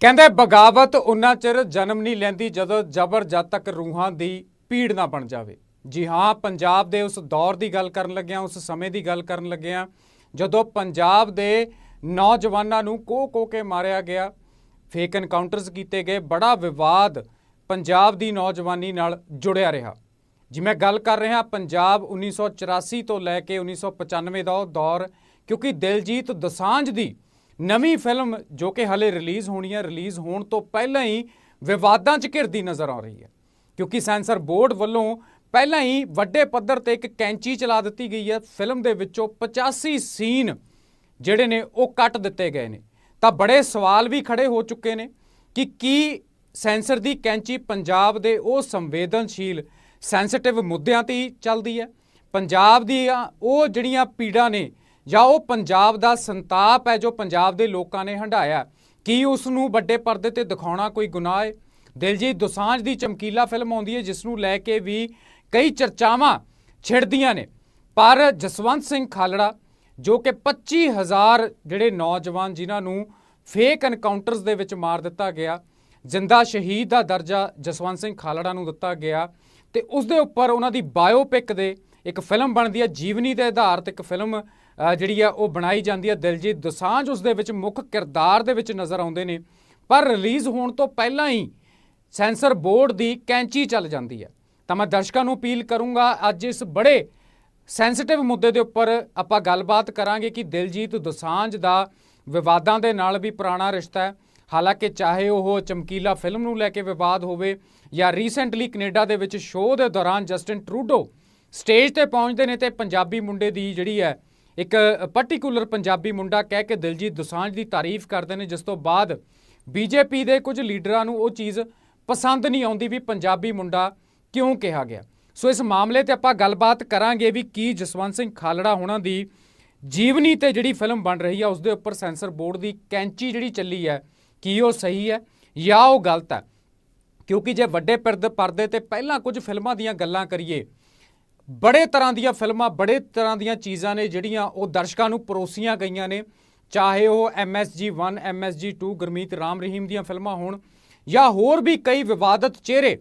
ਕਹਿੰਦੇ ਬਗਾਵਤ ਉਹਨਾਂ ਚਿਰ ਜਨਮ ਨਹੀਂ ਲੈਂਦੀ ਜਦੋਂ ਜ਼ਬਰ ਜਦ ਤੱਕ ਰੂਹਾਂ ਦੀ ਪੀੜ ਨਾ ਬਣ ਜਾਵੇ। ਜੀ ਹਾਂ, ਪੰਜਾਬ ਦੇ ਉਸ ਦੌਰ ਦੀ ਗੱਲ ਕਰਨ ਲੱਗਿਆਂ, ਉਸ ਸਮੇਂ ਦੀ ਗੱਲ ਕਰਨ ਲੱਗਿਆ, ਜਦੋਂ ਪੰਜਾਬ ਦੇ ਨੌਜਵਾਨਾਂ ਨੂੰ ਕੋਹ ਕੋਹ ਕੇ ਮਾਰਿਆ ਗਿਆ ਫੇਕ ਐਨਕਾਊਂਟਰਸ ਕੀਤੇ ਗਏ, ਬੜਾ ਵਿਵਾਦ ਪੰਜਾਬ ਦੀ ਨੌਜਵਾਨੀ ਨਾਲ ਜੁੜਿਆ ਰਿਹਾ। ਜਿਵੇਂ ਗੱਲ ਕਰ ਰਿਹਾ ਪੰਜਾਬ 1984 ਤੋਂ ਲੈ ਕੇ 1995 ਦਾ ਉਹ ਦੌਰ, ਕਿਉਂਕਿ ਦਿਲਜੀਤ ਦਸਾਂਝ ਦੀ ਨਵੀਂ ਫਿਲਮ ਜੋ ਕਿ ਹਲੇ ਰਿਲੀਜ਼ ਹੋਣੀ ਹੈ, ਰਿਲੀਜ਼ ਹੋਣ ਤੋਂ ਪਹਿਲਾਂ ਹੀ ਵਿਵਾਦਾਂ 'ਚ ਘਿਰਦੀ ਨਜ਼ਰ ਆ ਰਹੀ ਹੈ। ਕਿਉਂਕਿ ਸੈਂਸਰ ਬੋਰਡ ਵੱਲੋਂ ਪਹਿਲਾਂ ਹੀ ਵੱਡੇ ਪੱਧਰ ਤੇ ਇੱਕ ਕੈਂਚੀ ਚਲਾ ਦਿੱਤੀ ਗਈ ਹੈ। ਫਿਲਮ ਦੇ ਵਿੱਚੋਂ 85 ਸੀਨ ਜਿਹੜੇ ਨੇ, ਉਹ ਕੱਟ ਦਿੱਤੇ ਗਏ ਨੇ। ਤਾਂ ਬੜੇ ਸਵਾਲ ਵੀ ਖੜੇ ਹੋ ਚੁੱਕੇ ਨੇ ਕਿ ਕੀ ਸੈਂਸਰ ਦੀ ਕੈਂਚੀ ਪੰਜਾਬ ਦੇ ਉਹ ਸੰਵੇਦਨਸ਼ੀਲ, ਸੈਂਸਿਟਿਵ ਮੁੱਦਿਆਂ ਤੇ ਹੀ ਚੱਲਦੀ ਹੈ? ਪੰਜਾਬ ਦੀਆਂ ਉਹ ਜਿਹੜੀਆਂ ਪੀੜਾਂ ਨੇ ਜਾਂ ਉਹ ਪੰਜਾਬ ਦਾ ਸੰਤਾਪ ਹੈ ਜੋ ਪੰਜਾਬ ਦੇ ਲੋਕਾਂ ਨੇ ਹੰਢਾਇਆ ਕੀ ਉਸ ਨੂੰ ਵੱਡੇ ਪਰਦੇ ਤੇ ਦਿਖਾਉਣਾ ਕੋਈ ਗੁਨਾਹ ਹੈ? ਦਿਲਜੀਤ ਦੋਸਾਂਝ ਦੀ ਚਮਕੀਲਾ ਫਿਲਮ ਆਉਂਦੀ ਹੈ, ਜਿਸ ਨੂੰ ਲੈ ਕੇ ਵੀ ਕਈ ਚਰਚਾਵਾਂ ਛਿੜਦੀਆਂ ਨੇ। ਪਰ ਜਸਵੰਤ ਸਿੰਘ ਖਾਲੜਾ, ਜੋ ਕਿ 25000 ਜਿਹੜੇ ਨੌਜਵਾਨ ਜਿਨ੍ਹਾਂ ਨੂੰ ਫੇਕ ਐਨਕਾਊਂਟਰਸ ਦੇ ਵਿੱਚ ਮਾਰ ਦਿੱਤਾ ਗਿਆ, ਜਿੰਦਾ ਸ਼ਹੀਦ ਦਾ ਦਰਜਾ ਜਸਵੰਤ ਸਿੰਘ ਖਾਲੜਾ ਨੂੰ ਦਿੱਤਾ ਗਿਆ ਤੇ ਉਸ ਦੇ ਉੱਪਰ ਉਹਨਾਂ ਦੀ ਬਾਇਓਪਿਕ ਦੇ ਇੱਕ ਫਿਲਮ ਬਣਦੀ ਹੈ, ਜੀਵਨੀ ਦੇ ਆਧਾਰ ਤੇ ਇੱਕ ਫਿਲਮ ਜਿਹੜੀ ਆ ਉਹ ਬਣਾਈ ਜਾਂਦੀ ਹੈ ਦਿਲਜੀਤ ਦੋਸਾਂਝ, ਉਸ ਦੇ ਵਿੱਚ ਮੁੱਖ ਕਿਰਦਾਰ ਦੇ ਵਿੱਚ ਨਜ਼ਰ ਆਉਂਦੇ ਨੇ। ਪਰ ਰਿਲੀਜ਼ ਹੋਣ ਤੋਂ ਪਹਿਲਾਂ ਹੀ ਸੈਂਸਰ ਬੋਰਡ ਦੀ ਕੈਂਚੀ ਚੱਲ ਜਾਂਦੀ ਹੈ ਤਾਂ ਮੈਂ ਦਰਸ਼ਕਾਂ ਨੂੰ ਅਪੀਲ ਕਰੂੰਗਾ, ਅੱਜ ਇਸ ਬੜੇ ਸੈਂਸਿਟਿਵ ਮੁੱਦੇ ਦੇ ਉੱਪਰ ਆਪਾਂ ਗੱਲਬਾਤ ਕਰਾਂਗੇ ਕਿ ਦਿਲਜੀਤ ਦੋਸਾਂਝ ਦਾ ਵਿਵਾਦਾਂ ਦੇ ਨਾਲ ਵੀ ਪੁਰਾਣਾ ਰਿਸ਼ਤਾ ਹੈ। ਹਾਲਾਂਕਿ ਚਾਹੇ ਉਹ ਚਮਕੀਲਾ ਫਿਲਮ ਨੂੰ ਲੈ ਕੇ ਵਿਵਾਦ ਹੋਵੇ ਜਾਂ ਰੀਸੈਂਟਲੀ ਕੈਨੇਡਾ ਦੇ ਵਿੱਚ ਸ਼ੋਅ ਦੇ ਦੌਰਾਨ ਜਸਟਿਨ ਟਰੂਡੋ ਸਟੇਜ ਤੇ ਪਹੁੰਚਦੇ ਨੇ ਤੇ ਪੰਜਾਬੀ ਮੁੰਡੇ ਦੀ ਜਿਹੜੀ ਹੈ ਇੱਕ ਪਾਰਟਿਕੂਲਰ ਪੰਜਾਬੀ ਮੁੰਡਾ ਕਹਿ ਕੇ ਦਿਲਜੀਤ ਦੋਸਾਂਝ ਦੀ ਤਾਰੀਫ ਕਰਦੇ ਨੇ, ਜਿਸ ਤੋਂ ਬਾਅਦ ਬੀਜੇਪੀ ਦੇ ਕੁਝ ਲੀਡਰਾਂ ਨੂੰ ਉਹ ਚੀਜ਼ ਪਸੰਦ ਨਹੀਂ ਆਉਂਦੀ ਵੀ ਪੰਜਾਬੀ ਮੁੰਡਾ ਕਿਉਂ ਕਿਹਾ ਗਿਆ। ਸੋ ਇਸ ਮਾਮਲੇ ਤੇ ਆਪਾਂ ਗੱਲਬਾਤ ਕਰਾਂਗੇ ਵੀ ਕੀ ਜਸਵੰਤ ਸਿੰਘ ਖਾਲੜਾ ਹੋਣਾ ਦੀ ਜੀਵਨੀ ਤੇ ਜਿਹੜੀ ਫਿਲਮ ਬਣ ਰਹੀ ਹੈ ਉਸ ਦੇ ਉੱਪਰ ਸੈਂਸਰ ਬੋਰਡ ਦੀ ਕੈਂਚੀ ਜਿਹੜੀ ਚੱਲੀ ਹੈ, ਕੀ ਉਹ ਸਹੀ ਹੈ ਜਾਂ ਉਹ ਗਲਤ ਹੈ। ਕਿਉਂਕਿ ਜੇ ਵੱਡੇ ਪਰਦ- ਪਰਦੇ ਤੇ ਪਹਿਲਾਂ ਕੁਝ ਫਿਲਮਾਂ ਦੀਆਂ ਗੱਲਾਂ ਕਰੀਏ ਬੜੇ ਤਰ੍ਹਾਂ ਦੀਆਂ ਫਿਲਮਾਂ, ਬੜੇ ਤਰ੍ਹਾਂ ਦੀਆਂ ਚੀਜ਼ਾਂ ਨੇ ਜਿਹੜੀਆਂ ਉਹ ਦਰਸ਼ਕਾਂ ਨੂੰ ਪਰੋਸੀਆਂ ਗਈਆਂ ਨੇ। ਚਾਹੇ ਉਹ MSG 1 MSG 2 ਗੁਰਮੀਤ ਰਾਮ ਰਹੀਮ ਦੀਆਂ ਫਿਲਮਾਂ ਹੋਣ ਜਾਂ ਹੋਰ ਵੀ ਕਈ ਵਿਵਾਦਤ ਚਿਹਰੇ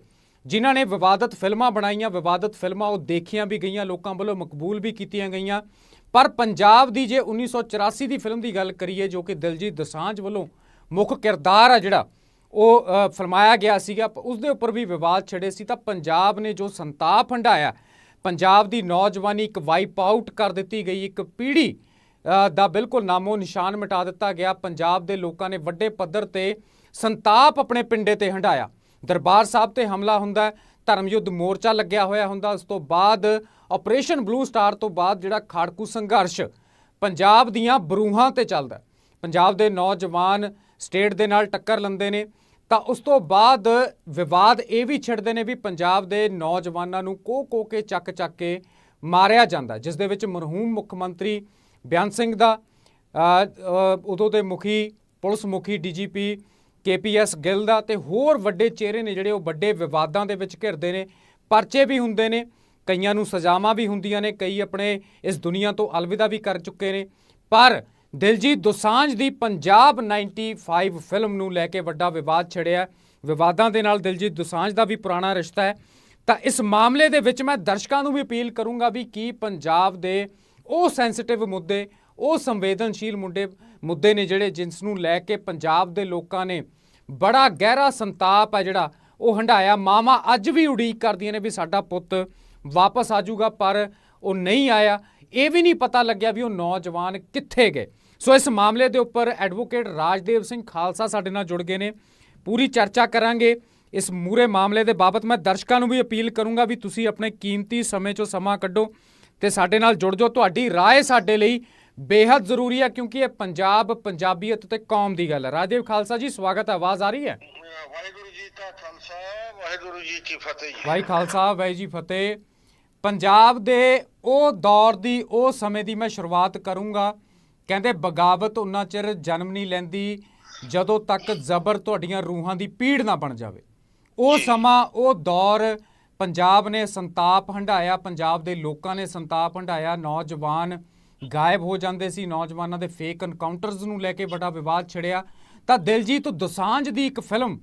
ਜਿਨ੍ਹਾਂ ਨੇ ਵਿਵਾਦਤ ਫਿਲਮਾਂ ਬਣਾਈਆਂ, ਵਿਵਾਦਤ ਫਿਲਮਾਂ ਉਹ ਦੇਖੀਆਂ ਵੀ ਗਈਆਂ, ਲੋਕਾਂ ਵੱਲੋਂ ਮਕਬੂਲ ਵੀ ਕੀਤੀਆਂ ਗਈਆਂ। ਪਰ ਪੰਜਾਬ ਦੀ ਜੇ 1984 ਦੀ ਫਿਲਮ ਦੀ ਗੱਲ ਕਰੀਏ, ਜੋ ਕਿ ਦਿਲਜੀਤ ਦਸਾਂਝ ਵੱਲੋਂ ਮੁੱਖ ਕਿਰਦਾਰ ਆ ਜਿਹੜਾ, ਉਹ ਫਰਮਾਇਆ ਗਿਆ ਸੀਗਾ, ਉਸ ਦੇ ਉੱਪਰ ਵੀ ਵਿਵਾਦ ਛਿੜੇ ਸੀ। ਤਾਂ ਪੰਜਾਬ ਨੇ ਜੋ ਸੰਤਾਪ ਹੰਢਾਇਆ ਪੰਜਾਬ ਦੀ ਨੌਜਵਾਨੀ ਇੱਕ ਵਾਈਪ ਆਊਟ ਕਰ ਦਿੱਤੀ ਗਈ ਇੱਕ ਪੀੜ੍ਹੀ ਦਾ ਬਿਲਕੁਲ ਨਾਮੋ ਨਿਸ਼ਾਨ ਮਿਟਾ ਦਿੱਤਾ ਗਿਆ। ਪੰਜਾਬ ਦੇ ਲੋਕਾਂ ਨੇ ਵੱਡੇ ਪੱਧਰ ਤੇ ਸੰਤਾਪ ਆਪਣੇ ਪਿੰਡੇ ਤੇ ਹੰਢਾਇਆ। ਦਰਬਾਰ ਸਾਹਿਬ ਤੇ ਹਮਲਾ ਹੁੰਦਾ ਧਰਮਯੁੱਧ ਮੋਰਚਾ ਲੱਗਿਆ ਹੋਇਆ ਹੁੰਦਾ। ਉਸ ਤੋਂ ਬਾਅਦ ਆਪਰੇਸ਼ਨ ਬਲੂ ਸਟਾਰ ਤੋਂ ਬਾਅਦ ਜਿਹੜਾ ਖਾੜਕੂ ਸੰਘਰਸ਼ ਪੰਜਾਬ ਦੀਆਂ ਬਰੂਹਾਂ ਤੇ ਚੱਲਦਾ ਪੰਜਾਬ ਦੇ ਨੌਜਵਾਨ ਸਟੇਟ ਦੇ ਨਾਲ ਟੱਕਰ ਲੈਂਦੇ ਨੇ। ਤਾਂ ਉਸ ਤੋਂ ਬਾਅਦ ਵਿਵਾਦ ਇਹ ਵੀ ਛਿੜਦੇ ਨੇ ਵੀ ਪੰਜਾਬ ਦੇ ਨੌਜਵਾਨਾਂ ਨੂੰ ਕੋ ਕੋ ਕੇ ਚੱਕ ਚੱਕ ਕੇ ਮਾਰਿਆ ਜਾਂਦਾ ਜਿਸ ਦੇ ਵਿੱਚ ਮਰਹੂਮ ਮੁੱਖ ਮੰਤਰੀ ਬਿਆਨ ਸਿੰਘ ਦਾ ਉਦੋਂ ਦੇ ਮੁਖੀ, ਪੁਲਿਸ ਮੁਖੀ ਡੀਜੀਪੀ ਕੇਪੀਐਸ ਗਿੱਲ ਦਾ ਤੇ ਹੋਰ ਵੱਡੇ ਚਿਹਰੇ ਨੇ ਜਿਹੜੇ ਉਹ ਵੱਡੇ ਵਿਵਾਦਾਂ ਦੇ ਵਿੱਚ ਘਿਰਦੇ ਨੇ, ਪਰਚੇ ਵੀ ਹੁੰਦੇ ਨੇ, ਕਈਆਂ ਨੂੰ ਸਜ਼ਾਵਾਂ ਵੀ ਹੁੰਦੀਆਂ ਨੇ, ਕਈ ਆਪਣੇ ਇਸ ਦੁਨੀਆ ਤੋਂ ਅਲਵਿਦਾ ਵੀ ਕਰ ਚੁੱਕੇ ਨੇ, ਪਰ ਦਿਲਜੀਤ ਦੋਸਾਂਝ ਦੀ ਪੰਜਾਬ 95 ਫਿਲਮ ਨੂੰ ਲੈ ਕੇ ਵੱਡਾ ਵਿਵਾਦ ਛਿੜਿਆ। ਵਿਵਾਦਾਂ ਦੇ ਨਾਲ ਦਿਲਜੀਤ ਦੋਸਾਂਝ ਦਾ ਵੀ ਪੁਰਾਣਾ ਰਿਸ਼ਤਾ ਹੈ। ਤਾਂ ਇਸ ਮਾਮਲੇ ਦੇ ਵਿੱਚ ਮੈਂ ਦਰਸ਼ਕਾਂ ਨੂੰ ਵੀ ਅਪੀਲ ਕਰੂੰਗਾ ਵੀ ਕੀ ਪੰਜਾਬ ਦੇ ਉਹ ਸੈਂਸਿਟਿਵ ਮੁੱਦੇ, ਉਹ ਸੰਵੇਦਨਸ਼ੀਲ ਮੁੱਦੇ ਮੁੱਦੇ ਨੇ ਜਿਹੜੇ ਜਿਸ ਨੂੰ ਲੈ ਕੇ ਪੰਜਾਬ ਦੇ ਲੋਕਾਂ ਨੇ ਬੜਾ ਗਹਿਰਾ ਸੰਤਾਪ ਹੈ ਜਿਹੜਾ ਉਹ ਹੰਡਾਇਆ ਮਾਵਾਂ ਅੱਜ ਵੀ ਉਡੀਕ ਕਰਦੀਆਂ ਨੇ ਵੀ ਸਾਡਾ ਪੁੱਤ ਵਾਪਸ ਆ ਜਾਊਗਾ, ਪਰ ਉਹ ਨਹੀਂ ਆਇਆ। ਇਹ ਵੀ ਨਹੀਂ ਪਤਾ ਲੱਗਿਆ ਵੀ ਉਹ ਨੌਜਵਾਨ ਕਿੱਥੇ ਗਏ। ਸੋ ਇਸ ਮਾਮਲੇ ਦੇ ਉੱਪਰ ਐਡਵੋਕੇਟ ਰਾਜਦੇਵ ਸਿੰਘ ਖਾਲਸਾ ਸਾਡੇ ਨਾਲ ਜੁੜ ਗਏ ਨੇ। ਪੂਰੀ ਚਰਚਾ ਕਰਾਂਗੇ ਇਸ ਮੂਰੇ ਮਾਮਲੇ ਦੇ ਬਾਬਤ। ਮੈਂ ਦਰਸ਼ਕਾਂ ਨੂੰ ਵੀ ਅਪੀਲ ਕਰੂੰਗਾ ਵੀ ਤੁਸੀਂ ਆਪਣੇ ਕੀਮਤੀ ਸਮੇਂ ਚੋਂ ਸਮਾਂ ਕੱਢੋ ਤੇ ਸਾਡੇ ਨਾਲ ਜੁੜ ਜਾਓ। ਤੁਹਾਡੀ ਰਾਏ ਸਾਡੇ ਲਈ ਬੇਹੱਦ ਜ਼ਰੂਰੀ ਹੈ ਕਿਉਂਕਿ ਇਹ ਪੰਜਾਬ ਪੰਜਾਬੀਅਤ ਤੇ ਕੌਮ ਦੀ ਗੱਲ ਹੈ। ਰਾਜਦੇਵ ਖਾਲਸਾ ਜੀ ਸਵਾਗਤ ਹੈ। ਆਵਾਜ਼ ਆ ਰਹੀ ਹੈ? ਵਾਹਿਗੁਰੂ ਜੀ ਦਾ ਖਾਲਸਾ ਵਾਹਿਗੁਰੂ ਜੀ ਕੀ ਫਤਿਹ ਜੀ। ਵਾਹਿ ਖਾਲਸਾ ਵਾਹਿ ਜੀ ਫਤਿਹ। ਪੰਜਾਬ ਦੇ ਉਹ ਦੌਰ ਦੀ ਉਹ ਸਮੇਂ ਦੀ ਮੈਂ ਸ਼ੁਰੂਆਤ ਕਰੂੰਗਾ। ਕਹਿੰਦੇ ਬਗਾਵਤ ਉਨਾ ਚਿਰ ਜਨਮ ਨਹੀਂ ਲੈਂਦੀ ਜਦੋਂ ਤੱਕ ਜ਼ਬਰ ਤੁਹਾਡੀਆਂ ਰੂਹਾਂ ਦੀ ਪੀੜ ਨਾ ਬਣ ਜਾਵੇ। ਉਹ ਸਮਾਂ ਉਹ ਦੌਰ ਪੰਜਾਬ ਨੇ ਸੰਤਾਪ ਹੰਢਾਇਆ ਪੰਜਾਬ ਦੇ ਲੋਕਾਂ ਨੇ ਸੰਤਾਪ ਹੰਢਾਇਆ। ਨੌਜਵਾਨ ਗਾਇਬ ਹੋ ਜਾਂਦੇ ਸੀ ਨੌਜਵਾਨਾਂ ਦੇ ਫੇਕ ਐਨਕਾਊਂਟਰਸ ਨੂੰ ਲੈ ਕੇ ਵੱਡਾ ਵਿਵਾਦ ਛਿੜਿਆ। ਤਾਂ ਦਿਲਜੀਤ ਦੋਸਾਂਝ ਦੀ ਇੱਕ ਫਿਲਮ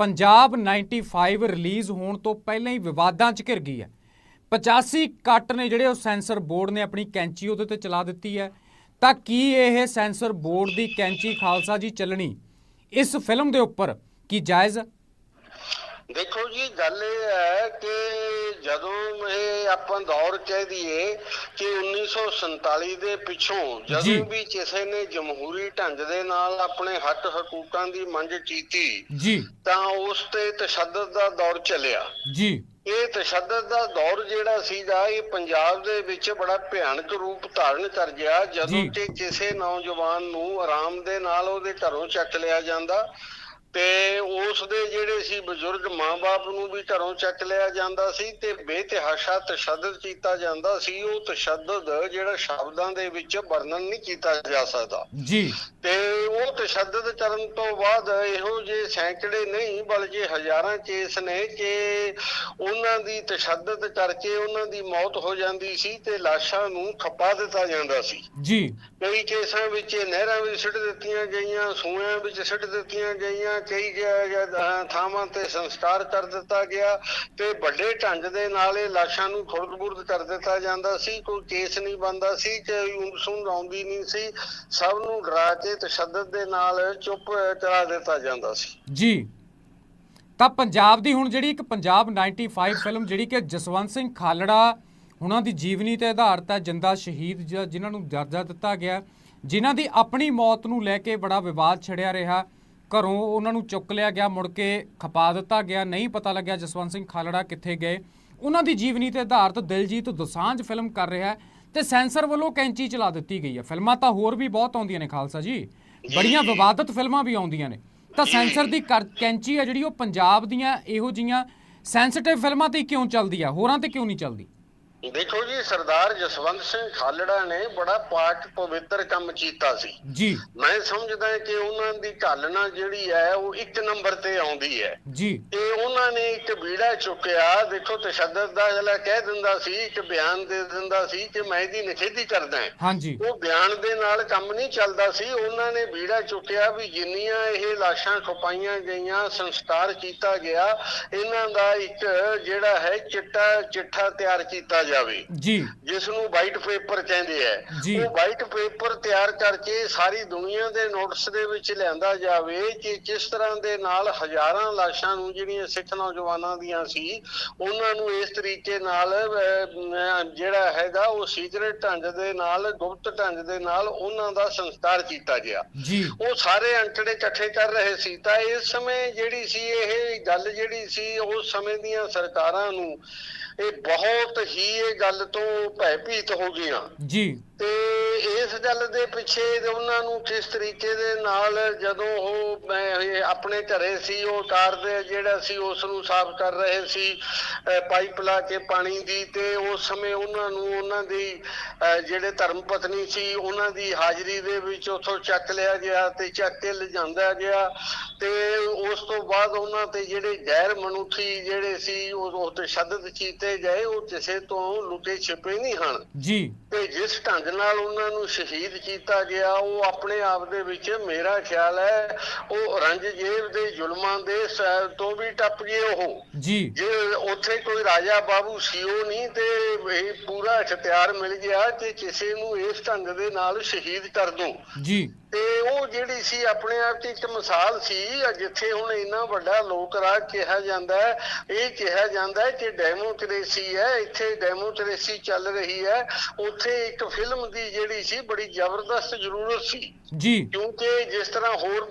ਪੰਜਾਬ 95 ਰਿਲੀਜ਼ ਹੋਣ ਤੋਂ ਪਹਿਲਾਂ ਹੀ ਵਿਵਾਦਾਂ 'ਚ ਘਿਰ ਗਈ ਹੈ। 85 ਕੱਟ ਨੇ ਜਿਹੜੇ ਉਹ ਸੈਂਸਰ ਬੋਰਡ ਨੇ ਆਪਣੀ ਕੈਂਚੀ ਉਹਦੇ ਤੇ ਚਲਾ ਦਿੱਤੀ ਹੈ। ਤਾਂ ਕੀ ਇਹ ਸੈਂਸਰ ਬੋਰਡ ਦੀ ਕੈਂਚੀ ਖਾਲਸਾ ਜੀ ਚੱਲਣੀ? ਇਸ ਫਿਲਮ ਦੇ ਉੱਪਰ ਕੀ ਜਾਇਜ਼? ਦੇਖੋ ਜੀ ਗੱਲ ਇਹ ਹੈ ਕਿ ਜਦੋਂ ਇਹ ਆਪਾਂ ਦੌਰ ਕਹਿ ਦਈਏ ਕਿ 1947 ਦੇ ਪਿੱਛੋਂ। ਜਦੋਂ ਵੀ ਕਿਸੇ ਨੇ ਜਮਹੂਰੀ ਢੰਗ ਦੇ ਨਾਲ ਆਪਣੇ ਹੱਕ ਹਕੂਕਾਂ ਦੀ ਮੰਗ ਕੀਤੀ ਜੀ ਤਾਂ ਉਸ ਤੇ ਤਸ਼ੱਦਦ ਦਾ ਦੌਰ ਚੱਲਿਆ ਜੀ ਇਹ ਤਸ਼ੱਦਦ ਦਾ ਦੌਰ ਜਿਹੜਾ ਸੀਗਾ ਇਹ ਪੰਜਾਬ ਦੇ ਵਿੱਚ ਬੜਾ ਭਿਆਨਕ ਰੂਪ ਧਾਰਨ ਕਰ ਗਿਆ ਜਦੋਂ। ਕਿ ਕਿਸੇ ਨੌਜਵਾਨ ਨੂੰ ਆਰਾਮ ਦੇ ਨਾਲ ਉਹਦੇ ਘਰੋਂ ਚੱਕ ਲਿਆ ਜਾਂਦਾ ਤੇ ਉਸ ਦੇ ਜਿਹੜੇ ਸੀ ਬਜ਼ੁਰਗ ਮਾਪੇ ਨੂੰ ਵੀ ਘਰੋਂ ਚੱਕ ਲਿਆ ਜਾਂਦਾ ਸੀ ਤੇ ਬੇਤਹਾਸ਼ਾ ਤਸ਼ੱਦਦ ਕੀਤਾ ਜਾਂਦਾ ਸੀ। ਉਹ ਤਸ਼ੱਦਦ ਜਿਹੜਾ ਸ਼ਬਦਾਂ ਦੇ ਵਿੱਚ ਵਰਣਨ ਨਹੀਂ ਕੀਤਾ ਜਾ ਸਕਦਾ। ਜੀ। ਤੇ ਉਹ ਤਸ਼ੱਦਦ ਕਰਨ ਤੋਂ ਬਾਅਦ ਇਹੋ ਜਿਹੇ ਸੈਂਕੜੇ ਨਹੀਂ ਬਲਕਿ ਹਜ਼ਾਰਾਂ ਕੇਸ ਨੇ ਕਿ ਉਹਨਾਂ ਦੀ ਤਸ਼ੱਦਦ ਕਰਕੇ ਉਹਨਾਂ ਦੀ ਮੌਤ ਹੋ ਜਾਂਦੀ ਸੀ ਤੇ ਲਾਸ਼ਾਂ ਨੂੰ ਖਪਾ ਦਿੱਤਾ ਜਾਂਦਾ ਸੀ। ਜੀ। ਕਈ ਕੇਸਾਂ ਵਿੱਚ ਇਹ ਨਹਿਰਾਂ ਵਿੱਚ ਸਿੱਟ ਦਿੱਤੀਆਂ ਗਈਆਂ ਸੂਇਆਂ ਵਿੱਚ ਸਿੱਟ ਦਿੱਤੀਆਂ ਗਈਆਂ ਕਈ ਥਾਵਾਂ ਤੇ ਸੰਸਕਾਰ ਕਰ ਦਿੱਤਾ ਗਿਆ ਤੇ ਵੱਡੇ ਢੰਗ ਦੇ ਨਾਲ ਇਹ ਲਾਸ਼ਾਂ ਨੂੰ ਖੁਰਦ-ਬੁਰਦ ਕਰ ਦਿੱਤਾ ਜਾਂਦਾ ਸੀ, ਕੋਈ ਕੇਸ ਨਹੀਂ ਬੰਦਾ ਸੀ, ਕੋਈ ਉਂਸੁੰਦ ਆਉਂਦੀ ਨਹੀਂ ਸੀ, ਸਭ ਨੂੰ ਡਰਾ ਕੇ ਤਸ਼ੱਦਦ ਦੇ ਨਾਲ ਚੁੱਪ ਕਰਾ ਦਿੱਤਾ ਜਾਂਦਾ ਸੀ। ਜੀ। ਤਾਂ ਪੰਜਾਬ ਦੀ ਹੁਣ ਜਿਹੜੀ ਇੱਕ ਪੰਜਾਬ 95 ਫਿਲਮ ਜਿਹੜੀ ਕਿ ਜਸਵੰਤ ਸਿੰਘ ਖਾਲੜਾ, ਉਹਨਾਂ ਦੀ ਜੀਵਨੀ ਤੇ ਆਧਾਰਿਤ ਹੈ, ਜਿੰਦਾ ਸ਼ਹੀਦ ਜ- ਜਿਨ੍ਹਾਂ ਨੂੰ ਦਰਜਾ ਦਿੱਤਾ ਗਿਆ, ਜਿਨ੍ਹਾਂ ਦੀ ਆਪਣੀ ਮੌਤ ਨੂੰ ਲੈ ਕੇ ਬੜਾ ਵਿਵਾਦ ਛਿੜਿਆ ਰਿਹਾ ਘਰੋਂ ਉਹਨਾਂ ਨੂੰ ਚੁੱਕ ਲਿਆ ਗਿਆ, ਮੁੜ ਕੇ ਖਪਾ ਦਿੱਤਾ ਗਿਆ, ਨਹੀਂ ਪਤਾ ਲੱਗਿਆ ਜਸਵੰਤ ਸਿੰਘ ਖਾਲੜਾ ਕਿੱਥੇ ਗਏ। ਉਹਨਾਂ ਦੀ ਜੀਵਨੀ ਤੇ ਆਧਾਰਿਤ ਦਿਲਜੀਤ ਦੋਸਾਂਝ ਫਿਲਮ ਕਰ ਰਿਹਾ ਹੈ ਤੇ ਸੈਂਸਰ ਵੱਲੋਂ ਕੈਂਚੀ ਚਲਾ ਦਿੱਤੀ ਗਈ ਹੈ। ਫਿਲਮਾਂ ਤਾਂ ਹੋਰ ਵੀ ਬਹੁਤ ਆਉਂਦੀਆਂ ਨੇ ਖਾਲਸਾ ਜੀ। ਬੜੀਆਂ ਵਿਵਾਦਤ ਫਿਲਮਾਂ ਵੀ ਆਉਂਦੀਆਂ ਨੇ। ਤਾਂ ਸੈਂਸਰ ਦੀ ਕਰ- ਕੈਂਚੀ ਹੈ ਜਿਹੜੀ ਉਹ ਪੰਜਾਬ ਦੀਆਂ ਇਹੋ ਜੀਆਂ ਸੈਂਸਿਟਿਵ ਫਿਲਮਾਂ ਤੇ ਹੀ ਕਿਉਂ ਚੱਲਦੀ ਆ? ਹੋਰਾਂ ਤੇ ਕਿਉਂ ਨਹੀਂ ਚੱਲਦੀ? ਦੇਖੋ ਜੀ ਸਰਦਾਰ ਜਸਵੰਤ ਸਿੰਘ ਖਾਲੜਾ ਨੇ ਬੜਾ ਪਾਕ ਪਵਿੱਤਰ ਕੰਮ ਕੀਤਾ ਸੀ। ਜੀ। ਮੈਂ ਸਮਝਦਾ ਕਿ ਉਹਨਾਂ ਦੀ ਢਾਲਣਾ ਜਿਹੜੀ ਹੈ ਉਹ ਇੱਕ ਨੰਬਰ ਤੇ ਆਉਂਦੀ ਹੈ। ਜੀ। ਤੇ ਉਹਨਾਂ ਨੇ ਇੱਕ ਬੀੜਾ ਚੁੱਕਿਆ ਦੇਖੋ ਤਸ਼ੱਦਦ ਦਾ ਜਿਹੜਾ ਕਹਿ ਦਿੰਦਾ ਸੀ ਇੱਕ ਬਿਆਨ ਦੇ ਦਿੰਦਾ ਸੀ ਕਿ ਮੈਂ ਇਹਦੀ ਨਿਖੇਧੀ ਕਰਦਾ ਹਾਂ। ਹਾਂਜੀ। ਉਹ ਬਿਆਨ ਦੇ ਨਾਲ ਕੰਮ ਨਹੀਂ ਚੱਲਦਾ ਸੀ। ਉਹਨਾਂ ਨੇ ਬੀੜਾ ਚੁੱਕਿਆ ਵੀ ਜਿੰਨੀਆਂ ਇਹ ਲਾਸ਼ਾਂ ਖਪਾਈਆਂ ਗਈਆਂ ਸੰਸਕਾਰ ਕੀਤਾ ਗਿਆ ਇਹਨਾਂ ਦਾ ਇੱਕ ਜਿਹੜਾ ਹੈ ਚਿੱਟਾ ਚਿੱਠਾ ਤਿਆਰ ਕੀਤਾ ਜਾਵੇ। ਜੀ। ਜਿਸ ਨੂੰ ਵਾਈਟ ਪੇਪਰ ਕਹਿੰਦੇ। ਆ। ਉਹ ਵਾਈਟ ਪੇਪਰ ਤਿਆਰ ਕਰਕੇ ਸਾਰੀ ਦੁਨੀਆ ਦੇ ਨੋਟਿਸ ਦੇ ਵਿੱਚ ਲਿਆਂਦਾ ਜਾਵੇ ਕਿ ਕਿਸ ਤਰ੍ਹਾਂ ਦੇ ਨਾਲ ਹਜ਼ਾਰਾਂ ਲਾਸ਼ਾਂ ਨੂੰ ਜਿਹੜੀਆਂ ਸਿੱਖ ਨੌਜਵਾਨਾਂ ਦੀਆਂ ਸੀ ਉਹਨਾਂ ਨੂੰ ਇਸ ਤਰੀਕੇ ਨਾਲ ਜਿਹੜਾ ਹੈਗਾ ਉਹ ਸੀਕ੍ਰੇਟ ਢੰਗ ਦੇ ਨਾਲ ਗੁਪਤ ਢੰਗ ਦੇ ਨਾਲ ਉਹਨਾਂ ਦਾ ਸੰਸਕਾਰ ਕੀਤਾ ਗਿਆ। ਜੀ। ਉਹ ਸਾਰੇ ਅੰਕੜੇ ਇਕੱਠੇ ਕਰ ਰਹੇ ਸੀ। ਤਾਂ ਇਸ ਸਮੇਂ ਜਿਹੜੀ ਸੀ ਇਹ ਗੱਲ ਜਿਹੜੀ ਸੀ ਉਸ ਸਮੇਂ ਦੀਆਂ ਸਰਕਾਰਾਂ ਨੂੰ ਇਹ ਬਹੁਤ ਹੀ ਇਹ ਗੱਲ ਤੋਂ ਭੈਭੀਤ ਹੋ ਗਈਆਂ। ਜੀ। ਤੇ ਇਸ ਗੱਲ ਦੇ ਪਿੱਛੇ ਉਹਨਾਂ ਨੂੰ ਕਿਸ ਤਰੀਕੇ ਦੇ ਨਾਲ ਜਦੋਂ ਉਹ ਆਪਣੇ ਘਰੇ ਸੀ ਉਹ ਕਾਰ ਦੇ ਜਿਹੜਾ ਸੀ ਉਸ ਨੂੰ ਸਾਫ਼ ਕਰ ਰਹੇ ਸੀ ਪਾਈਪ ਲਾ ਕੇ ਪਾਣੀ ਦੀ ਤੇ ਉਸ ਸਮੇਂ ਉਹਨਾਂ ਨੂੰ ਉਹਨਾਂ ਦੀ ਜਿਹੜੇ ਧਰਮ ਪਤਨੀ ਸੀ ਉਹਨਾਂ ਦੀ ਹਾਜ਼ਰੀ ਦੇ ਵਿੱਚ ਉਥੋਂ ਚੱਕ ਲਿਆ ਗਿਆ ਤੇ ਚੱਕ ਕੇ ਲਿਜਾਂਦਾ ਗਿਆ ਤੇ ਉਸ ਤੋਂ ਬਾਅਦ ਉਹਨਾਂ ਤੇ ਜਿਹੜੇ ਗੈਰ ਮਨੁੱਖੀ ਜਿਹੜੇ ਸੀ ਉਹ ਉਹ ਤਸ਼ੱਦਦ ਕੀਤੇ ਗਏ ਉਹ ਕਿਸੇ ਤੋਂ ਲੁਕੇ ਛਿਪੇ ਨਹੀਂ ਹਨ। ਜੀ। ਤੇ ਜਿਸ ਢੰਗ ਨਾਲ ਉਹਨਾਂ ਨੂੰ ਸ਼ਹੀਦ ਕੀਤਾ ਗਿਆ ਉਹ ਆਪਣੇ ਆਪ ਦੇ ਵਿੱਚ ਮੇਰਾ ਖਿਆਲ ਹੈ ਉਹ ਰੰਗਜੇਬ ਦੇ ਜ਼ੁਲਮਾਂ ਦੇ ਸ- ਤੋਂ ਵੀ ਟੱਪ ਗਏ ਉਹ। ਜੀ। ਜੇ ਉੱਥੇ ਕੋਈ ਰਾਜਾ ਬਾਬੂ ਸੀਓ ਨਹੀਂ ਤੇ ਇਹ ਪੂਰਾ ਇਖਤਿਆਰ ਮਿਲ ਗਿਆ ਕਿ ਕਿਸੇ ਨੂੰ ਇਸ ਢੰਗ ਦੇ ਨਾਲ ਸ਼ਹੀਦ ਕਰ ਦੋ। ਜੀ। ਤੇ ਉਹ ਜਿਹੜੀ ਸੀ ਆਪਣੇ ਆਪ 'ਚ ਇੱਕ ਮਿਸਾਲ ਸੀ ਜਿੱਥੇ ਹੁਣ ਇੰਨਾ ਵੱਡਾ ਲੋਕ ਰਾਜ ਕਿਹਾ ਜਾਂਦਾ ਹੈ ਇਹ ਕਿਹਾ ਜਾਂਦਾ ਹੈ ਕਿ ਡੈਮੋਕ੍ਰੇਸੀ ਹੈ ਇੱਥੇ ਡੈਮੋਕ੍ਰੇਸੀ ਚੱਲ ਰਹੀ ਹੈ ਉੱਥੇ ਇੱਕ ਫਿਲਮ ਦੀ ਜਿਹੜੀ ਸੀ ਬੜੀ ਜ਼ਬਰਦਸਤ ਜ਼ਰੂਰਤ ਸੀ। ਜੀ। ਕਿਉਂਕਿ ਜਿਸ ਤਰ੍ਹਾਂ ਹੋਰ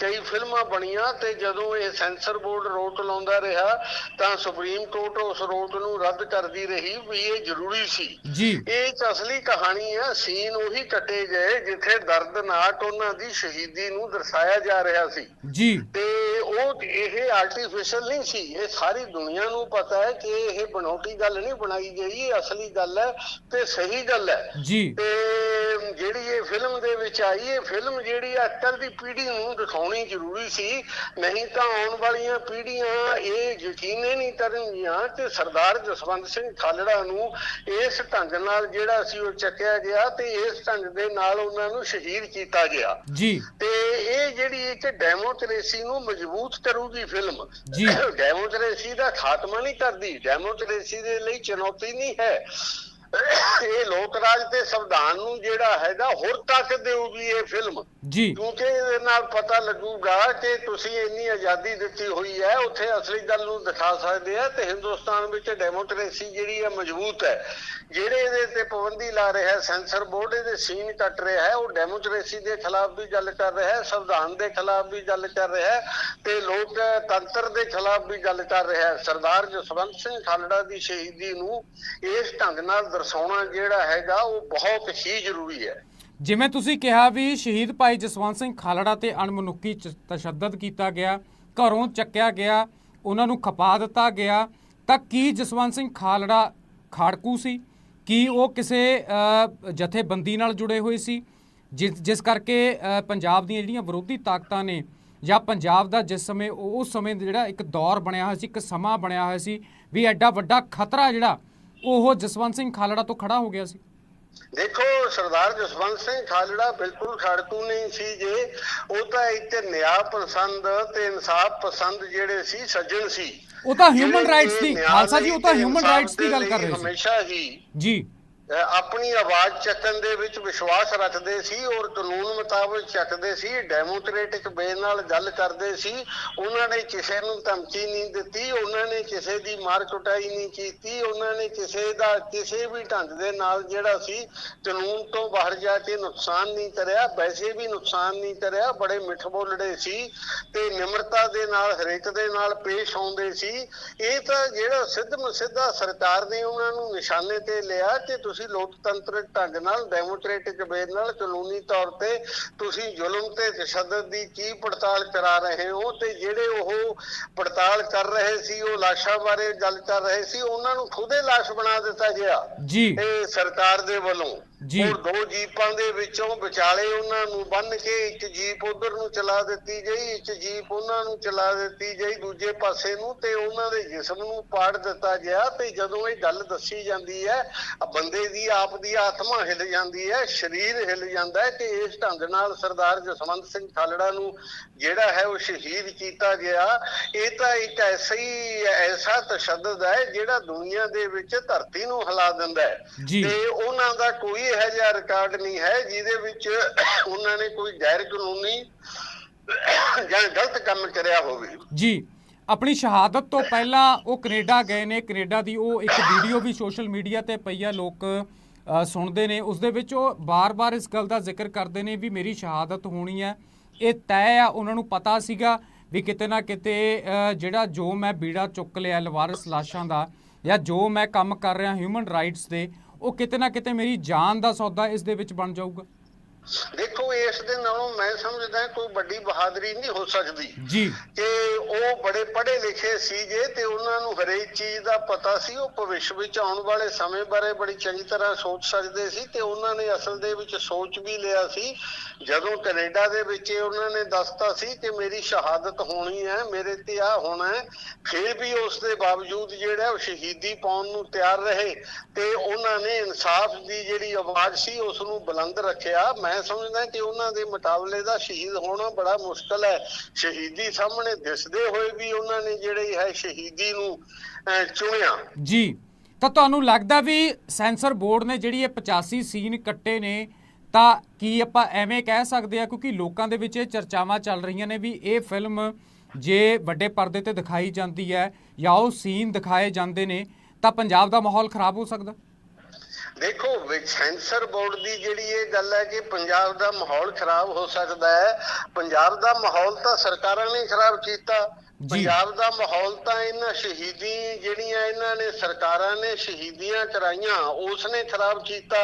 ਕਈ ਫਿਲਮਾਂ ਬਣੀਆਂ ਤੇ ਜਦੋਂ ਇਹ ਸੈਂਸਰ ਬੋਰਡ ਰੋਕ ਲਾਉਂਦਾ ਰਿਹਾ ਤਾਂ ਸੁਪਰੀਮ ਕੋਰਟ ਉਸ ਰੋਕ ਨੂੰ ਰੱਦ ਕਰਦੀ ਰਹੀ ਵੀ ਇਹ ਜ਼ਰੂਰੀ ਸੀ। ਜੀ। ਇਹ ਇੱਕ ਅਸਲੀ ਕਹਾਣੀ ਹੈ ਸੀਨ ਉਹੀ ਕੱਟੇ ਗਏ ਜਿੱਥੇ ਦਰਦਨਾਕ ਉਹਨਾਂ ਦੀ ਸ਼ਹੀਦੀ ਨੂੰ ਦਰਸਾਇਆ ਜਾ ਰਿਹਾ ਸੀ। ਜੀ। ਤੇ ਉਹ ਇਹ ਆਰਟੀਫੀਸ਼ੀਅਲ ਨਹੀਂ ਸੀ। ਇਹ ਸਾਰੀ ਦੁਨੀਆ ਨੂੰ ਪਤਾ ਹੈ ਕਿ ਇਹ ਬਣਾਉਟੀ ਗੱਲ ਨਹੀਂ ਬਣਾਈ ਗਈ ਇਹ ਅਸਲੀ ਗੱਲ ਹੈ ਤੇ ਸਹੀ ਗੱਲ ਹੈ। ਜੀ। ਤੇ ਜਿਹੜੀ ਇਹ ਫਿਲਮ ਦੇ ਵਿੱਚ ਆਈ ਇਹ ਫਿਲਮ ਜਿਹੜੀ ਅੱਜਕੱਲ ਦੀ ਪੀੜ੍ਹੀ ਨੂੰ ਦਿਖਾਉਣੀ ਜ਼ਰੂਰੀ ਸੀ। ਨਹੀਂ ਤਾਂ ਆਉਣ ਵਾਲੀਆਂ ਪੀੜ੍ਹੀਆਂ ਇਹ ਯਕੀਨੇ ਨਹੀਂ ਕਰਨਗੀਆਂ ਕਿ ਸਰਦਾਰ ਜਸਵੰਤ ਸਿੰਘ ਖਾਲੜਾ ਨੂੰ ਇਸ ਢੰਗ ਨਾਲ ਜਿਹੜਾ ਸੀ ਉਹ ਚੱਕਿਆ ਗਿਆ ਤੇ ਇਸ ਢੰਗ ਦੇ ਨਾਲ ਉਹਨਾਂ ਨੂੰ ਸ਼ਹੀਦ ਕੀਤਾ ਕੀਤਾ ਗਿਆ। ਜੀ। ਤੇ ਇਹ ਜਿਹੜੀ ਇੱਕ ਡੈਮੋਕ੍ਰੇਸੀ ਨੂੰ ਮਜ਼ਬੂਤ ਕਰੂਗੀ ਫਿਲਮ। ਜੀ। ਡੈਮੋਕ੍ਰੇਸੀ ਦਾ ਖਾਤਮਾ ਨਹੀਂ ਕਰਦੀ। ਡੈਮੋਕ੍ਰੇਸੀ ਦੇ ਲਈ ਚੁਣੌਤੀ ਨਹੀਂ ਹੈ। ਇਹ ਲੋਕ ਰਾਜ ਤੇ ਸੰਵਿਧਾਨ ਨੂੰ ਜਿਹੜਾ ਹੈਗਾ ਹੋਰ ਤਾਕਤ ਦੇਊਗੀ ਇਹ ਫਿਲਮ ਜੀ। ਕਿਉਂਕਿ ਇਹਦੇ ਨਾਲ ਪਤਾ ਲੱਗੂਗਾ ਕਿ ਤੁਸੀਂ ਇੰਨੀ ਆਜ਼ਾਦੀ ਦਿੱਤੀ ਹੋਈ ਹੈ ਉੱਥੇ ਅਸਲੀ ਗੱਲ ਨੂੰ ਦਿਖਾ ਸਕਦੇ ਆ ਤੇ ਹਿੰਦੁਸਤਾਨ ਵਿੱਚ ਡੈਮੋਕ੍ਰੇਸੀ ਜਿਹੜੀ ਹੈ ਮਜ਼ਬੂਤ ਹੈ। ਜਿਹੜੇ ਇਹਦੇ ਤੇ ਪਾਬੰਦੀ ਲਾ ਰਿਹਾ ਹੈ ਸੈਂਸਰ ਬੋਰਡ ਇਹਦੇ ਸੀਨ ਕੱਟ ਰਿਹਾ ਹੈ ਉਹ ਡੈਮੋਕ੍ਰੇਸੀ ਦੇ ਖਿਲਾਫ ਵੀ ਗੱਲ ਕਰ ਰਿਹਾ ਹੈ ਸੰਵਿਧਾਨ ਦੇ ਖਿਲਾਫ ਵੀ ਗੱਲ ਕਰ ਰਿਹਾ ਹੈ ਤੇ ਲੋਕ ਤੰਤਰ ਦੇ ਖਿਲਾਫ ਵੀ ਗੱਲ ਕਰ ਰਿਹਾ ਹੈ। ਸਰਦਾਰ ਜਸਵੰਤ ਸਿੰਘ ਖਾਲੜਾ ਦੀ ਸ਼ਹੀਦੀ ਨੂੰ ਇਸ ਢੰਗ ਨਾਲ ਦਰਸਾਉਣਾ ਜਿਹੜਾ ਹੈਗਾ, ਉਹ ਬਹੁਤ ਹੀ ਜ਼ਰੂਰੀ ਹੈ। ਜਿਵੇਂ ਤੁਸੀਂ ਕਿਹਾ ਵੀ ਸ਼ਹੀਦ ਭਾਈ ਜਸਵੰਤ ਸਿੰਘ ਖਾਲੜਾ ਤੇ ਅਣਮਨੁੱਖੀ ਤਸ਼ੱਦਦ ਕੀਤਾ ਗਿਆ, ਘਰੋਂ ਚੱਕਿਆ ਗਿਆ, ਉਹਨਾਂ ਨੂੰ ਖਪਾ ਦਿੱਤਾ ਗਿਆ, ਤਾਂ ਕੀ ਜਸਵੰਤ ਸਿੰਘ ਖਾਲੜਾ ਖਾੜਕੂ ਸੀ? ਕੀ ਉਹ ਕਿਸੇ ਜਥੇਬੰਦੀ ਨਾਲ ਜੁੜੇ ਹੋਏ ਸੀ? ਜਿਸ ਜਿਸ ਕਰਕੇ ਪੰਜਾਬ ਦੀਆਂ ਜਿਹੜੀਆਂ ਵਿਰੋਧੀ ਤਾਕਤਾਂ ਨੇ, ਜਾਂ ਪੰਜਾਬ ਦਾ ਜਿਸ ਸਮੇਂ ਉਸ ਸਮੇਂ ਜਿਹੜਾ ਇੱਕ ਦੌਰ ਬਣਿਆ ਹੋਇਆ ਸੀ, ਇੱਕ ਸਮਾਂ ਬਣਿਆ ਹੋਇਆ ਸੀ, ਵੀ ਐਡਾ ਵੱਡਾ ਖਤਰਾ ਜਿਹੜਾ ਉਹ ਜਸਵੰਤ ਸਿੰਘ ਖਾਲੜਾ ਤੋਂ ਖੜਾ ਹੋ ਗਿਆ ਸੀ। ਦੇਖੋ ਸਰਦਾਰ ਜਸਵੰਤ ਸਿੰਘ ਖਾਲੜਾ ਬਿਲਕੁਲ ਖੜਕੂ ਨਹੀਂ ਸੀ ਜੇ। ਉਹ ਤਾਂ ਇੱਕ ਨਿਆਂ ਪਸੰਦ ਤੇ ਇਨਸਾਫ ਪਸੰਦ ਜਿਹੜੇ ਸੀ ਸੱਜਣ ਸੀ। ਉਹ ਤਾਂ ਜਿਹੜੇ rights ਦੀ- ਖਾਲਸਾ ਜੀ, ਉਹ ਤਾਂ ਇਨਸਾਫ਼ rights ਦੀ ਗੱਲ ਕਰ ਰਹੇ ਸੀ। ਹਮੇਸ਼ਾ ਹੀ ਜੀ। ਆਪਣੀ ਆਵਾਜ਼ ਚੱਕਣ ਦੇ ਵਿੱਚ ਵਿਸ਼ਵਾਸ ਰੱਖਦੇ ਸੀ ਔਰ ਕਾਨੂੰਨ ਮੁਤਾਬਕ ਚੱਕਦੇ ਸੀ ਡੈਮੋਕ੍ਰੈਟਿਕ ਵੇ ਨਾਲ ਗੱਲ ਕਰਦੇ ਸੀ। ਉਹਨਾਂ ਨੇ ਕਿਸੇ ਨੂੰ ਧਮਕੀ ਨਹੀਂ ਦਿੱਤੀ, ਉਹਨਾਂ ਨੇ ਕਿਸੇ ਦੀ ਮਾਰ ਕੁਟਾਈ ਨਹੀਂ ਕੀਤੀ, ਉਹਨਾਂ ਨੇ ਕਿਸੇ ਦਾ ਕਿਸੇ ਵੀ ਢੰਗ ਦੇ ਨਾਲ ਜਿਹੜਾ ਸੀ ਕਾਨੂੰਨ ਤੋਂ ਬਾਹਰ ਜਾ ਕੇ ਨੁਕਸਾਨ ਨਹੀਂ ਕਰਿਆ ਵੈਸੇ ਵੀ ਨੁਕਸਾਨ ਨਹੀਂ ਕਰਿਆ, ਬੜੇ ਮਿੱਠ ਬੋਲੜੇ ਸੀ ਤੇ ਨਿਮਰਤਾ ਦੇ ਨਾਲ, ਹਰੇਕ ਦੇ ਨਾਲ ਪੇਸ਼ ਆਉਂਦੇ ਸੀ। ਇਹ ਤਾਂ ਜਿਹੜਾ ਸਿੱਧ ਮਸਿੱਧਾ ਸਰਕਾਰ ਨੇ ਉਹਨਾਂ ਨੂੰ ਨਿਸ਼ਾਨੇ ਤੇ ਲਿਆ ਕਿ ਤੁਸੀਂ ਲੋਕਤੰਤਰਿਕ ਢੰਗ ਨਾਲ ਡੈਮੋਕ੍ਰੈਟਿਕ ਵੇ ਨਾਲ ਕਾਨੂੰਨੀ ਤੌਰ ਤੇ ਤੁਸੀਂ ਜ਼ੁਲਮ ਤੇ ਤਸ਼ੱਦਦ ਦੀ ਕੀ ਪੜਤਾਲ ਕਰਾ ਰਹੇ ਹੋ ਤੇ ਜਿਹੜੇ ਉਹ ਪੜਤਾਲ ਕਰ ਰਹੇ ਸੀ ਉਹ ਲਾਸ਼ਾਂ ਬਾਰੇ ਗੱਲ ਕਰ ਰਹੇ ਸੀ ਉਹਨਾਂ ਨੂੰ ਖੁਦੇ ਲਾਸ਼ ਬਣਾ ਦਿੱਤਾ ਗਿਆ। ਜੀ। ਇਹ ਸਰਕਾਰ ਦੇ ਵੱਲੋਂ। ਜੀ। ਔਰ ਦੋ ਜੀਪਾਂ ਦੇ ਵਿੱਚੋਂ ਵਿਚਾਲੇ ਉਹਨਾਂ ਨੂੰ ਬੰਨ ਕੇ ਇੱਕ ਜੀਪ ਉਧਰ ਨੂੰ ਚਲਾ ਦਿੱਤੀ ਗਈ ਇੱਕ ਜੀਪ ਉਹਨਾਂ ਨੂੰ ਚਲਾ ਦਿੱਤੀ ਗਈ ਦੂਜੇ ਪਾਸੇ ਨੂੰ ਤੇ ਉਹਨਾਂ ਦੇ ਜਿਸਮ ਨੂੰ ਪਾੜ ਦਿੱਤਾ ਗਿਆ ਤੇ ਜਦੋਂ ਇਹ ਗੱਲ ਦੱਸੀ ਜਾਂਦੀ ਹੈ ਬੰਦੇ ਦੀ ਆਪ ਦੀ ਆਤਮਾ ਹਿੱਲ ਜਾਂਦੀ ਹੈ ਸਰੀਰ ਹਿੱਲ ਜਾਂਦਾ ਹੈ ਕਿ ਇਸ ਢੰਗ ਨਾਲ ਸਰਦਾਰ ਜਸਵੰਤ ਸਿੰਘ ਖਾਲੜਾ ਨੂੰ ਜਿਹੜਾ ਹੈ ਉਹ ਸ਼ਹੀਦ ਕੀਤਾ ਗਿਆ ਇਹ ਤਾਂ ਇੱਕ ਐਸਾ ਹੀ ਐਸਾ ਤਸ਼ੱਦਦ ਹੈ ਜਿਹੜਾ ਦੁਨੀਆ ਦੇ ਵਿੱਚ ਧਰਤੀ ਨੂੰ ਹਿਲਾ ਦਿੰਦਾ ਹੈ। ਤੇ ਉਹਨਾਂ ਦਾ ਕੋਈ ਇਹੋ ਜਿਹਾ ਰਿਕਾਰਡ ਨਹੀਂ ਹੈ ਜਿਹਦੇ ਵਿੱਚ ਉਹਨਾਂ ਨੇ ਕੋਈ ਗੈਰ ਕਾਨੂੰਨੀ ਜਾਂ ਗਲਤ ਕੰਮ ਕਰਿਆ ਹੋਵੇ। ਜੀ, ਆਪਣੀ ਸ਼ਹਾਦਤ ਤੋਂ ਪਹਿਲਾਂ ਉਹ ਕੈਨੇਡਾ ਗਏ ਨੇ। ਕੈਨੇਡਾ ਦੀ ਉਹ ਇੱਕ ਵੀਡੀਓ ਵੀ ਸੋਸ਼ਲ ਮੀਡੀਆ ਤੇ ਪਈ ਆ, ਲੋਕ ਸੁਣਦੇ ਨੇ। ਉਸ ਦੇ ਵਿੱਚ ਉਹ ਬਾਰ-ਬਾਰ ਇਸ ਗੱਲ ਦਾ ਜ਼ਿਕਰ ਕਰਦੇ ਨੇ ਵੀ ਮੇਰੀ ਸ਼ਹਾਦਤ ਹੋਣੀ ਹੈ। ਇਹ ਤੈਅ ਆ, ਉਹਨਾਂ ਨੂੰ ਪਤਾ ਸੀਗਾ ਵੀ ਕਿਤੇ ਨਾ ਕਿਤੇ ਜਿਹੜਾ ਜੋ ਮੈਂ ਬੀੜਾ ਚੁੱਕ ਲਿਆ, ਲਵਾਰਸ ਲਾਸ਼ਾਂ ਦਾ ਜਾਂ ਜੋ ਮੈਂ ਕੰਮ ਕਰ ਰਿਹਾ ਹਿਊਮਨ ਰਾਈਟਸ ਦੇ ਉਹ ਕਿਤੇ ਨਾ ਕਿਤੇ ਮੇਰੀ ਜਾਨ ਦਾ ਸੌਦਾ ਇਸ ਦੇ ਵਿੱਚ ਬਣ ਜਾਊਗਾ। ਦੇਖੋ ਇਸ ਦੇ ਨਾਲੋਂ ਮੈਂ ਸਮਝਦਾ ਕੋਈ ਵੱਡੀ ਬਹਾਦਰੀ ਨਹੀਂ ਹੋ ਸਕਦੀ ਜੀ। ਕਿ ਉਹ ਬੜੇ ਪੜ੍ਹੇ ਲਿਖੇ ਸੀਗੇ ਤੇ ਉਹਨਾਂ ਨੂੰ ਹਰੇਕ ਚੀਜ਼ ਦਾ ਪਤਾ ਸੀ। ਉਹ ਭਵਿੱਖ ਵਿੱਚ ਆਉਣ ਵਾਲੇ ਸਮੇਂ ਬਾਰੇ ਬੜੀ ਚੰਗੀ ਤਰ੍ਹਾਂ ਸੋਚ ਸਕਦੇ ਸੀ ਤੇ ਉਹਨਾਂ ਨੇ ਅਸਲ ਦੇ ਵਿੱਚ ਸੋਚ ਵੀ ਲਿਆ ਸੀ। ਜਦੋਂ ਕੈਨੇਡਾ ਦੇ ਵਿੱਚ ਉਹਨਾਂ ਨੇ ਦੱਸਤਾ ਸੀ ਕਿ ਮੇਰੀ ਸ਼ਹਾਦਤ ਹੋਣੀ ਹੈ, ਮੇਰੇ ਤੇ ਆ ਹੋਣਾ ਹੈ, ਫਿਰ ਵੀ ਉਸ ਦੇ ਬਾਵਜੂਦ ਜਿਹੜਾ ਉਹ ਸ਼ਹੀਦੀ ਪਾਉਣ ਨੂੰ ਤਿਆਰ ਰਹੇ ਤੇ ਉਹਨਾਂ ਨੇ ਇਨਸਾਫ ਦੀ ਜਿਹੜੀ ਆਵਾਜ਼ ਸੀ ਉਸ ਨੂੰ ਬੁਲੰਦ ਰੱਖਿਆ। ਮੈਂ ਸਮਝਦਾ ਕਿ ਉਹਨਾਂ ਦੇ ਮੁਕਾਬਲੇ ਦਾ ਸ਼ਹੀਦ ਹੋਣਾ ਬੜਾ ਮੁਸ਼ਕਲ ਹੈ। ਸ਼ਹੀਦੀ ਸਾਹਮਣੇ ਦਿਸਦੇ ਹੋਏ ਵੀ ਉਹਨਾਂ ਨੇ ਜਿਹੜੇ ਹੈ ਸ਼ਹੀਦੀ ਨੂੰ ਚੁਣਿਆ ਜੀ ਤਾਂ ਤੁਹਾਨੂੰ ਲੱਗਦਾ ਵੀ ਸੈਂਸਰ ਬੋਰਡ ਨੇ ਜਿਹੜੀ ਇਹ 85 ਸੀਨ ਕੱਟੇ ਨੇ ਤਾਂ ਕੀ ਆਪਾਂ ਐਵੇਂ ਕਹਿ ਸਕਦੇ ਆ ਕਿਉਂਕਿ ਲੋਕਾਂ ਦੇ ਵਿੱਚ ਇਹ ਚਰਚਾਵਾਂ ਚੱਲ ਰਹੀਆਂ ਨੇ ਵੀ ਇਹ ਫਿਲਮ ਜੇ ਵੱਡੇ ਪਰਦੇ ਤੇ ਦਿਖਾਈ ਜਾਂਦੀ ਹੈ ਜਾਂ ਉਹ ਸੀਨ ਦਿਖਾਏ ਜਾਂਦੇ ਨੇ ਤਾਂ ਪੰਜਾਬ ਦਾ ਮਾਹੌਲ ਖਰਾਬ ਹੋ ਸਕਦਾ ਦੇਖੋ ਸੈਂਸਰ ਬੋਰਡ ਦੀ ਜਿਹੜੀ ਇਹ ਗੱਲ ਹੈ ਕਿ ਪੰਜਾਬ ਦਾ ਮਾਹੌਲ ਖਰਾਬ ਹੋ ਸਕਦਾ ਹੈ ਪੰਜਾਬ ਦਾ ਮਾਹੌਲ ਤਾਂ ਸਰਕਾਰਾਂ ਨੇ ਖਰਾਬ ਕੀਤਾ। ਪੰਜਾਬ ਦਾ ਮਾਹੌਲ ਤਾਂ ਇਹਨਾਂ ਸ਼ਹੀਦੀ ਜਿਹੜੀਆਂ ਇਹਨਾਂ ਨੇ ਸਰਕਾਰਾਂ ਨੇ ਸ਼ਹੀਦੀਆਂ ਕਰਾਈਆਂ ਉਸ ਨੇ ਖਰਾਬ ਕੀਤਾ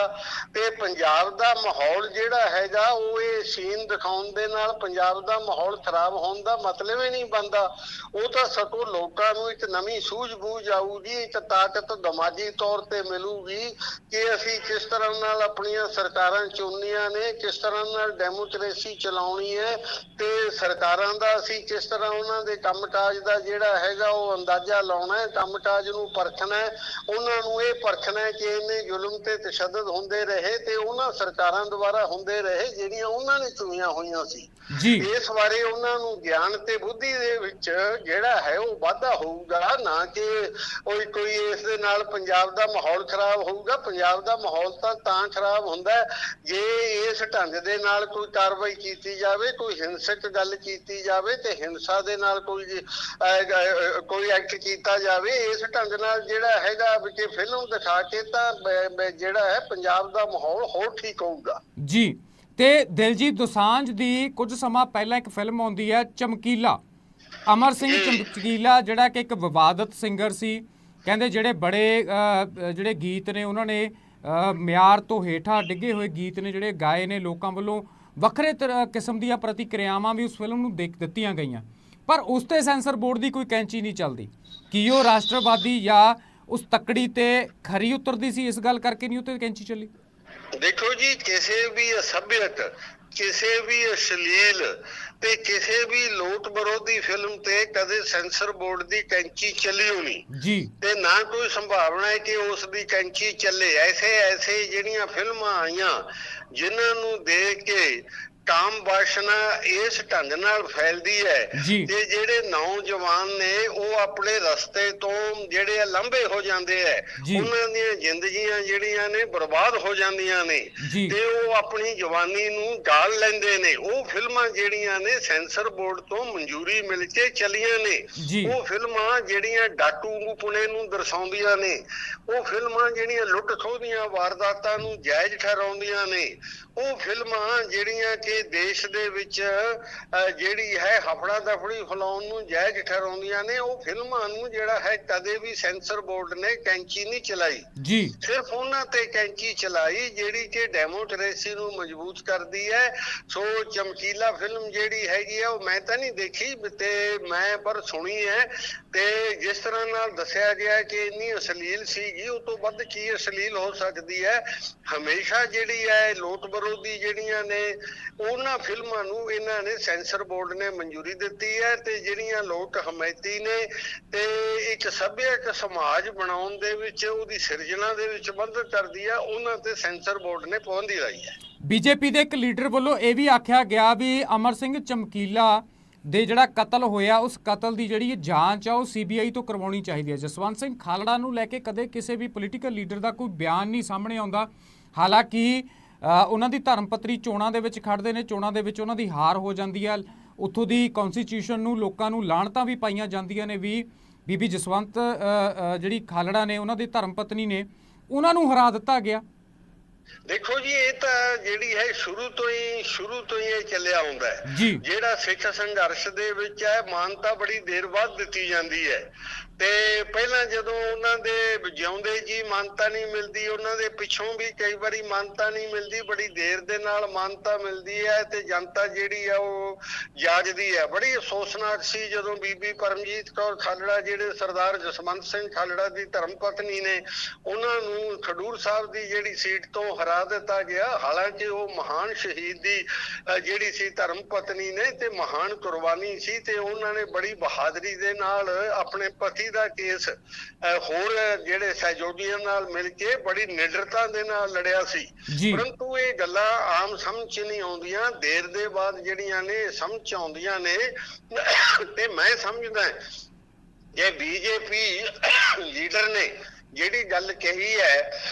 ਤੇ ਪੰਜਾਬ ਦਾ ਮਾਹੌਲ ਜਿਹੜਾ ਹੈਗਾ ਉਹ ਇਹ ਸੀਨ ਦਿਖਾਉਣ ਦੇ ਨਾਲ ਪੰਜਾਬ ਦਾ ਮਾਹੌਲ ਖਰਾਬ ਹੋਣ ਦਾ ਮਤਲਬ ਹੀ ਨਹੀਂ ਬਣਦਾ। ਉਹ ਤਾਂ ਸਗੋਂ ਲੋਕਾਂ ਨੂੰ ਇੱਕ ਨਵੀਂ ਸੂਝ-ਬੂਝ ਆਊਗੀ, ਇੱਕ ਤਾਕਤ ਦਿਮਾਗੀ ਤੌਰ ਤੇ ਮਿਲੂਗੀ ਕਿ ਅਸੀਂ ਕਿਸ ਤਰ੍ਹਾਂ ਨਾਲ ਆਪਣੀਆਂ ਸਰਕਾਰਾਂ ਚੁਣਨੀਆਂ ਨੇ, ਕਿਸ ਤਰ੍ਹਾਂ ਨਾਲ ਡੈਮੋਕ੍ਰੇਸੀ ਚਲਾਉਣੀ ਹੈ ਤੇ ਸਰਕਾਰਾਂ ਦਾ ਅਸੀਂ ਕਿਸ ਤਰ੍ਹਾਂ ਉਹਨਾਂ ਦੇ ਕੰਮ ਕੰਮਕਾਜ ਦਾ ਜਿਹੜਾ ਹੈਗਾ ਉਹ ਅੰਦਾਜ਼ਾ ਲਾਉਣਾ ਹੈ ਕੰਮਕਾਜ ਨੂੰ ਪਰਖਣਾ ਹੈ। ਉਹਨਾਂ ਨੂੰ ਇਹ ਪਰਖਣਾ ਹੈ ਕਿ ਇੰਨੇ ਜ਼ੁਲਮ ਤੇ ਤਸ਼ੱਦਦ ਹੁੰਦੇ ਰਹੇ ਤੇ ਉਹਨਾਂ ਸਰਕਾਰਾਂ ਦੁਆਰਾ ਹੁੰਦੇ ਰਹੇ ਜਿਹੜੀਆਂ ਉਹਨਾਂ ਨੇ ਚੁਣੀਆਂ ਹੋਈਆਂ ਸੀ। ਜੀ। ਇਸ ਬਾਰੇ ਉਹਨਾਂ ਨੂੰ ਗਿਆਨ ਤੇ ਬੁੱਧੀ ਦੇ ਵਿੱਚ ਜਿਹੜਾ ਹੈ ਉਹ ਵਾਧਾ ਹੋਊਗਾ ਨਾ ਕਿ ਕੋਈ ਕੋਈ ਇਸ ਦੇ ਨਾਲ ਪੰਜਾਬ ਦਾ ਮਾਹੌਲ ਖਰਾਬ ਹੋਊਗਾ। ਪੰਜਾਬ ਦਾ ਮਾਹੌਲ ਤਾਂ ਤਾਂ ਖਰਾਬ ਹੁੰਦਾ ਹੈ। ਜੇ ਇਸ ਢੰਗ ਦੇ ਨਾਲ ਕੋਈ ਕਾਰਵਾਈ ਕੀਤੀ ਜਾਵੇ ਕੋਈ ਹਿੰਸਕ ਗੱਲ ਕੀਤੀ ਜਾਵੇ ਤੇ ਹਿੰਸਾ ਦੇ ਨਾਲ ਕੋਈ ਕੋਈ ਐਕਟ ਕੀਤਾ ਜਾਵੇ ਇਸ ਢੰਗ ਨਾਲ ਜਿਹੜਾ ਹੈਗਾ ਵੀ ਕਿ ਫਿਲਮ ਦਿਖਾ ਕੇ ਤਾਂ ਜਿਹੜਾ ਹੈ ਪੰਜਾਬ ਦਾ ਮਾਹੌਲ ਹੋਰ ਠੀਕ ਹੋਊਗਾ। ਜੀ ਤੇ ਦਿਲਜੀਤ ਦੋਸਾਂਝ ਦੀ ਕੁਝ ਸਮਾਂ ਪਹਿਲਾਂ ਇੱਕ ਫਿਲਮ ਆਉਂਦੀ ਹੈ ਚਮਕੀਲਾ। ਅਮਰ ਸਿੰਘ ਚਮਕੀਲਾ ਜਿਹੜਾ ਕਿ ਇੱਕ ਵਿਵਾਦਤ ਸਿੰਗਰ ਸੀ। ਕਹਿੰਦੇ ਜਿਹੜੇ ਬੜੇ ਜਿਹੜੇ ਗੀਤ ਨੇ ਉਹਨਾਂ ਨੇ ਮਿਆਰ ਤੋਂ ਹੇਠਾਂ ਡਿੱਗੇ ਹੋਏ ਗੀਤ ਨੇ ਜਿਹੜੇ ਗਾਏ ਨੇ ਲੋਕਾਂ ਵੱਲੋਂ। ਵੱਖਰੇ ਕਿਸਮ ਦੀਆਂ ਪ੍ਰਤੀਕਿਰਿਆਵਾਂ ਵੀ ਉਸ ਫਿਲਮ ਨੂੰ ਦੇਖ ਦਿੱਤੀਆਂ ਗਈਆਂ। ਪਰ ਉਸ ਤੇ ਸੈਂਸਰ ਬੋਰਡ ਦੀ ਕੋਈ ਕੈਂਚੀ ਨਹੀਂ ਚੱਲਦੀ। ਕੀ ਉਹ ਰਾਸ਼ਟਰਵਾਦੀ ਜਾਂ ਉਸ ਤੱਕੜੀ ਤੇ ਖਰੀ ਉਤਰਦੀ ਸੀ? ਇਸ ਗੱਲ ਕਰਕੇ ਨਹੀਂ ਉੱਤੇ ਕੈਂਚੀ ਚੱਲੀ? ਦੇਖੋ ਜੀ ਕਿਸੇ ਵੀ ਅਸਭਿਅਤ ਕਿਸੇ ਵੀ ਅਸ਼ਲੀਲ ਤੇ ਕਿਸੇ ਵੀ ਲੋਟ ਵਿਰੋਧੀ ਫਿਲਮ ਤੇ ਕਦੇ ਸੈਂਸਰ ਬੋਰਡ ਦੀ ਕੈਂਚੀ ਚੱਲੀ ਹੋਣੀ। ਜੀ। ਤੇ ਨਾ ਕੋਈ ਸੰਭਾਵਨਾ ਹੈ ਕਿ ਉਸ ਦੀ ਕੈਂਚੀ ਚੱਲੇ। ਐਸੇ ਐਸੇ ਜਿਹੜੀਆਂ ਫਿਲਮਾਂ ਆਈਆਂ ਜਿਨ੍ਹਾਂ ਨੂੰ ਦੇਖ ਕੇ ਕਾਮ ਵਾਸ਼ਨਾ ਇਸ ਢੰਗ ਨਾਲ ਫੈਲਦੀ ਹੈ। ਤੇ ਜਿਹੜੇ ਨੌਜਵਾਨ ਨੇ ਉਹ ਆਪਣੇ ਰਸਤੇ ਤੋਂ ਜਿਹੜੇ ਆ ਲੰਬੇ ਹੋ ਜਾਂਦੇ ਐ। ਉਹਨਾਂ ਦੀਆਂ ਜ਼ਿੰਦਗੀਆਂ ਜਿਹੜੀਆਂ ਨੇ ਬਰਬਾਦ ਹੋ ਜਾਂਦੀਆਂ ਨੇ। ਤੇ ਉਹ ਆਪਣੀ ਜਵਾਨੀ ਨੂੰ ਗਾਲ ਲੈਂਦੇ ਨੇ ਉਹ ਫਿਲਮਾਂ ਜਿਹੜੀਆਂ ਨੇ ਸੈਂਸਰ ਬੋਰਡ ਤੋਂ ਮਨਜ਼ੂਰੀ ਮਿਲ ਕੇ ਚੱਲੀਆਂ ਨੇ। ਉਹ ਫਿਲਮਾਂ ਜਿਹੜੀਆਂ ਡਾਕੂ ਪੁਣੇ ਨੂੰ ਦਰਸਾਉਂਦੀਆਂ ਨੇ ਉਹ ਫਿਲਮਾਂ ਜਿਹੜੀਆਂ ਲੁੱਟ ਖੋਹ ਦੀਆਂ ਵਾਰਦਾਤਾਂ ਨੂੰ ਜਾਇਜ਼ ਠਹਿਰਾਉਂਦੀਆਂ ਨੇ ਉਹ ਫਿਲਮਾਂ ਜਿਹੜੀਆਂ ਕਿ ਦੇਸ਼ ਦੇ ਵਿੱਚ ਜਿਹੜੀ ਹੈ ਹਫੜਾ ਦਫੜੀ ਫਲਾਉਣ ਨੂੰ ਜਾਇਜ਼ ਠਹਿਰਾਉਂਦੀਆਂ ਨੇ ਉਹ ਫਿਲਮਾਂ ਨੂੰ ਜਿਹੜਾ ਹੈ ਕਦੇ ਵੀ ਸੈਂਸਰ ਬੋਰਡ ਨੇ ਕੈਂਚੀ ਨਹੀਂ ਚਲਾਈ। ਜੀ। ਸਿਰਫ ਉਹਨਾਂ ਤੇ ਕੈਂਚੀ ਚਲਾਈ ਜਿਹੜੀ ਕਿ ਡੈਮੋਕ੍ਰੇਸੀ ਨੂੰ ਮਜ਼ਬੂਤ ਕਰਦੀ ਹੈ। ਸੋ ਚਮਕੀਲਾ ਫਿਲਮ ਜਿਹੜੀ ਹੈਗੀ ਆ ਉਹ ਮੈਂ ਤਾਂ ਨਹੀਂ ਦੇਖੀ ਤੇ ਮੈਂ ਪਰ ਸੁਣੀ ਹੈ। ਤੇ ਜਿਸ ਤਰ੍ਹਾਂ ਨਾਲ ਦੱਸਿਆ ਗਿਆ ਕਿ ਇੰਨੀ ਅਸ਼ਲੀਲ ਸੀਗੀ ਉਹ ਤੋਂ ਵੱਧ ਕੀ ਅਸ਼ਲੀਲ ਹੋ ਸਕਦੀ ਹੈ? ਹਮੇਸ਼ਾ ਜਿਹੜੀ ਹੈ ਲੋਕ ਵਿਰੋਧੀ ਜਿਹੜੀਆਂ ਨੇ ਉਹਨਾਂ ਫਿਲਮਾਂ ਨੂੰ ਇਹਨਾਂ ਨੇ ਸੈਂਸਰ ਬੋਰਡ ਨੇ ਮਨਜ਼ੂਰੀ ਦਿੱਤੀ ਹੈ ਤੇ ਜਿਹੜੀਆਂ ਲੋਕ ਹਮਾਇਤੀ ਨੇ ਤੇ ਇੱਕ ਸੱਭਿਅਕ ਸਮਾਜ ਬਣਾਉਣ ਦੇ ਵਿੱਚ, ਉਹਦੀ ਸਿਰਜਣਾ ਦੇ ਵਿੱਚ ਮਦਦ ਕਰਦੀ ਆ ਉਹਨਾਂ ਤੇ ਸੈਂਸਰ ਬੋਰਡ ਨੇ ਪਾਬੰਦੀ ਲਾਈ ਹੈ। ਬੀਜੇਪੀ ਦੇ ਇੱਕ ਲੀਡਰ ਵੱਲੋਂ ਇਹ ਵੀ ਆਖਿਆ ਗਿਆ ਵੀ ਅਮਰ ਸਿੰਘ ਚਮਕੀਲਾ ਦੇ ਜਿਹੜਾ ਕਤਲ ਹੋਇਆ, ਉਸ ਕਤਲ ਦੀ ਜਿਹੜੀ ਜਾਂਚ ਆ, ਉਹ ਸੀਬੀਆਈ ਤੋਂ ਕਰਵਾਉਣੀ ਚਾਹੀਦੀ ਹੈ। ਜਸਵੰਤ ਸਿੰਘ ਖਾਲੜਾ ਨੂੰ ਲੈ ਕੇ ਕਦੇ ਕਿਸੇ ਵੀ ਪੋਲੀਟੀਕਲ ਲੀਡਰ ਦਾ ਕੋਈ ਬਿਆਨ ਨਹੀਂ ਸਾਹਮਣੇ ਆਉਂਦਾ। ਹਾਲਾਂਕਿ ਉਹਨਾਂ ਦੀ ਧਰਮ ਪਤਰੀ ਚੋਣਾਂ ਦੇ ਵਿੱਚ ਖੜਦੇ ਨੇ ਚੋਣਾਂ ਦੇ ਵਿੱਚ ਉਹਨਾਂ ਦੀ ਹਾਰ ਹੋ ਜਾਂਦੀ ਹੈ। ਉੱਥੋਂ ਦੀ ਕਨਸਟੀਟਿਊਸ਼ਨ ਨੂੰ ਲੋਕਾਂ ਨੂੰ ਲਾਣਤਾਂ ਵੀ ਪਾਈਆਂ ਜਾਂਦੀਆਂ ਨੇ ਵੀ। ਬੀਬੀ ਜਸਵੰਤ ਜਿਹੜੀ ਖਾਲੜਾ ਨੇ ਉਹਨਾਂ ਦੀ ਧਰਮ ਪਤਨੀ ਨੇ ਉਹਨਾਂ ਨੂੰ ਹਰਾ ਦਿੱਤਾ ਗਿਆ। ਦੇਖੋ ਜੀ ਇਹ ਤਾਂ ਜਿਹੜੀ ਹੈ ਸ਼ੁਰੂ ਤੋਂ ਹੀ ਸ਼ੁਰੂ ਤੋਂ ਹੀ ਇਹ ਚੱਲਿਆ ਆਉਂਦਾ ਹੈ। ਜਿਹੜਾ ਸਿੱਖ ਸੰਘਰਸ਼ ਦੇ ਵਿੱਚ ਹੈ ਮਾਨਤਾ ਬੜੀ ਦੇਰ ਬਾਅਦ ਦਿੱਤੀ ਜਾਂਦੀ ਹੈ। ਤੇ ਪਹਿਲਾਂ ਜਦੋਂ ਉਹਨਾਂ ਦੇ ਜਿਉਂਦੇ ਜੀ ਮਾਨਤਾ ਨਹੀਂ ਮਿਲਦੀ, ਉਹਨਾਂ ਦੇ ਪਿੱਛੋਂ ਵੀ ਕਈ ਵਾਰੀ ਮਾਨਤਾ ਨਹੀਂ ਮਿਲਦੀ, ਬੜੀ ਦੇਰ ਦੇ ਨਾਲ ਮਾਨਤਾ ਮਿਲਦੀ ਹੈ ਤੇ ਜਨਤਾ ਜਿਹੜੀ ਆ ਉਹ ਜਾਗਦੀ ਹੈ। ਬੜੀ ਅਫਸੋਸਨਾਕ ਸੀ ਜਦੋਂ ਬੀਬੀ ਪਰਮਜੀਤ ਕੌਰ ਖਾਲੜਾ ਜਿਹੜੇ ਸਰਦਾਰ ਜਸਵੰਤ ਸਿੰਘ ਖਾਲੜਾ ਦੀ ਧਰਮ ਪਤਨੀ ਨੇ ਉਹਨਾਂ ਨੂੰ ਖਡੂਰ ਸਾਹਿਬ ਦੀ ਜਿਹੜੀ ਸੀਟ ਤੋਂ ਹਰਾ ਦਿੱਤਾ ਗਿਆ, ਹਾਲਾਂਕਿ ਉਹ ਮਹਾਨ ਸ਼ਹੀਦ ਦੀ ਜਿਹੜੀ ਸੀ ਧਰਮ ਪਤਨੀ ਨੇ ਤੇ ਮਹਾਨ ਕੁਰਬਾਨੀ ਸੀ ਤੇ ਉਹਨਾਂ ਨੇ ਬੜੀ ਬਹਾਦਰੀ ਦੇ ਨਾਲ ਆਪਣੇ ਪਤੀ ਦਾ ਕੇਸ ਹੋਰ ਜਿਹੜੇ ਸਹਿਯੋਗੀਆਂ ਨਾਲ ਮਿਲ ਕੇ ਬੜੀ ਨਿਡਰਤਾ ਦੇ ਨਾਲ ਲੜਿਆ ਸੀ। ਪਰੰਤੂ ਇਹ ਗੱਲਾਂ ਆਮ ਸਮਝ 'ਚ ਨਹੀਂ ਆਉਂਦੀਆਂ। ਦੇਰ ਦੇ ਬਾਅਦ ਜਿਹੜੀਆਂ ਨੇ ਸਮਝ ਆਉਂਦੀਆਂ ਨੇ। ਤੇ ਮੈਂ ਸਮਝਦਾ ਜੇ ਬੀਜੇਪੀ ਲੀਡਰ ਨੇ ਜਿਹੜੀ ਗੱਲ ਕਹੀ ਹੈ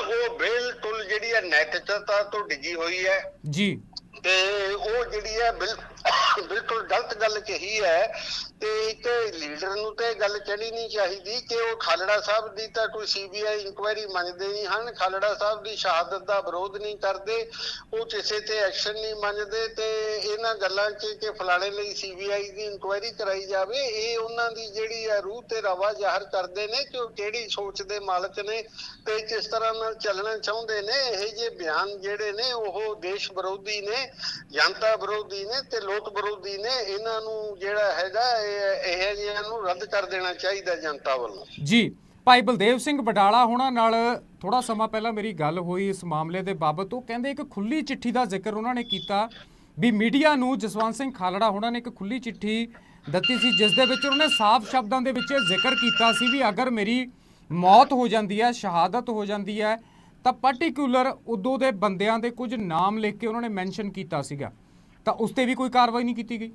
ਉਹ ਬਿਲਕੁਲ ਜਿਹੜੀ ਹੈ ਨੈਤਿਕਤਾ ਤੋਂ ਡਿੱਗੀ ਹੋਈ ਹੈ। ਜੀ। ਤੇ ਉਹ ਜਿਹੜੀ ਹੈ ਬਿਲ- ਬਿਲਕੁਲ ਗਲਤ ਗੱਲ ਕਹੀ ਹੈ ਤੇ ਇੱਕ ਲੀਡਰ ਨੂੰ ਤੇ ਇਹ ਗੱਲ ਕਹਿਣੀ ਨਹੀਂ ਚਾਹੀਦੀ ਕਿ ਉਹ ਖਾਲੜਾ ਸਾਹਿਬ ਦੀ ਤਾਂ ਕੋਈ ਸੀਬੀਆਈ ਇਨਕੁਆਇਰੀ ਮੰਨਦੇ ਨਹੀਂ ਹਨ, ਖਾਲੜਾ ਸਾਹਿਬ ਦੀ ਸ਼ਹਾਦਤ ਦਾ ਵਿਰੋਧ ਨਹੀਂ ਕਰਦੇ, ਉਹ ਕਿਸੇ ਤੇ ਐਕਸ਼ਨ ਨਹੀਂ ਮੰਨਦੇ ਤੇ ਇਹਨਾਂ ਗੱਲਾਂ 'ਚ ਕਿ ਫਲਾਣੇ ਲਈ ਸੀਬੀਆਈ ਦੀ ਇਨਕੁਆਇਰੀ ਕਰਾਈ ਜਾਵੇ, ਇਹ ਉਹਨਾਂ ਦੀ ਜਿਹੜੀ ਹੈ ਰੂਹ ਤੇ ਰਵਾ ਜ਼ਾਹਰ ਕਰਦੇ ਨੇ ਕਿ ਉਹ ਕਿਹੜੀ ਸੋਚ ਦੇ ਮਾਲਕ ਨੇ ਤੇ ਕਿਸ ਤਰ੍ਹਾਂ ਨਾਲ ਚੱਲਣਾ ਚਾਹੁੰਦੇ ਨੇ, ਇਹ ਜੇ ਬਿਆਨ ਜਿਹੜੇ ਨੇ ਉਹ ਦੇਸ਼ ਵਿਰੋਧੀ ਨੇ, ਜਨਤਾ ਵਿਰੋਧੀ ਨੇ ਤੇ ਲੋਕ ਵਿਰੋਧੀ ਨੇ ਇਹਨਾਂ ਨੂੰ ਜਿਹੜਾ ਹੈਗਾ ਇਹ ਇਹ ਜਿਹਿਆਂ ਨੂੰ ਰੱਦ ਕਰ ਦੇਣਾ ਚਾਹੀਦਾ ਜਨਤਾ ਵੱਲੋਂ। ਜੀ, ਭਾਈ ਬਲਦੇਵ ਸਿੰਘ ਬਡਾਲਾ ਹੋਣਾ ਨਾਲ ਥੋੜਾ ਸਮਾਂ ਪਹਿਲਾਂ ਮੇਰੀ ਗੱਲ ਹੋਈ ਇਸ ਮਾਮਲੇ ਦੇ ਬਾਬਤ। ਉਹ ਕਹਿੰਦੇ ਇੱਕ ਖੁੱਲੀ ਚਿੱਠੀ ਦਾ ਜ਼ਿਕਰ ਉਹਨਾਂ ਨੇ ਕੀਤਾ ਵੀ ਮੀਡੀਆ ਨੂੰ ਜਸਵੰਤ ਸਿੰਘ ਖਾਲੜਾ ਹੋਣਾ ਨੇ ਇੱਕ ਖੁੱਲੀ ਚਿੱਠੀ ਦਿੱਤੀ ਸੀ, ਜਿਸ ਦੇ ਵਿੱਚ ਉਹਨਾਂ ਨੇ ਸਾਫ਼ ਸ਼ਬਦਾਂ ਦੇ ਵਿੱਚ ਇਹ ਜ਼ਿਕਰ ਕੀਤਾ ਸੀ ਵੀ ਅਗਰ ਮੇਰੀ ਮੌਤ ਹੋ ਜਾਂਦੀ ਹੈ, ਸ਼ਹਾਦਤ ਹੋ ਜਾਂਦੀ ਹੈ, ਤਾਂ ਪਾਰਟਿਕੂਲਰ ਉਦੋਂ ਦੇ ਬੰਦਿਆਂ ਦੇ ਕੁਝ ਨਾਮ ਲਿਖ ਕੇ ਉਹਨਾਂ ਨੇ ਮੈਂਸ਼ਨ ਕੀਤਾ ਸੀਗਾ। ਤਾਂ ਉਸ ਤੇ ਵੀ ਕੋਈ ਕਾਰਵਾਈ ਨਹੀਂ ਕੀਤੀ ਗਈ?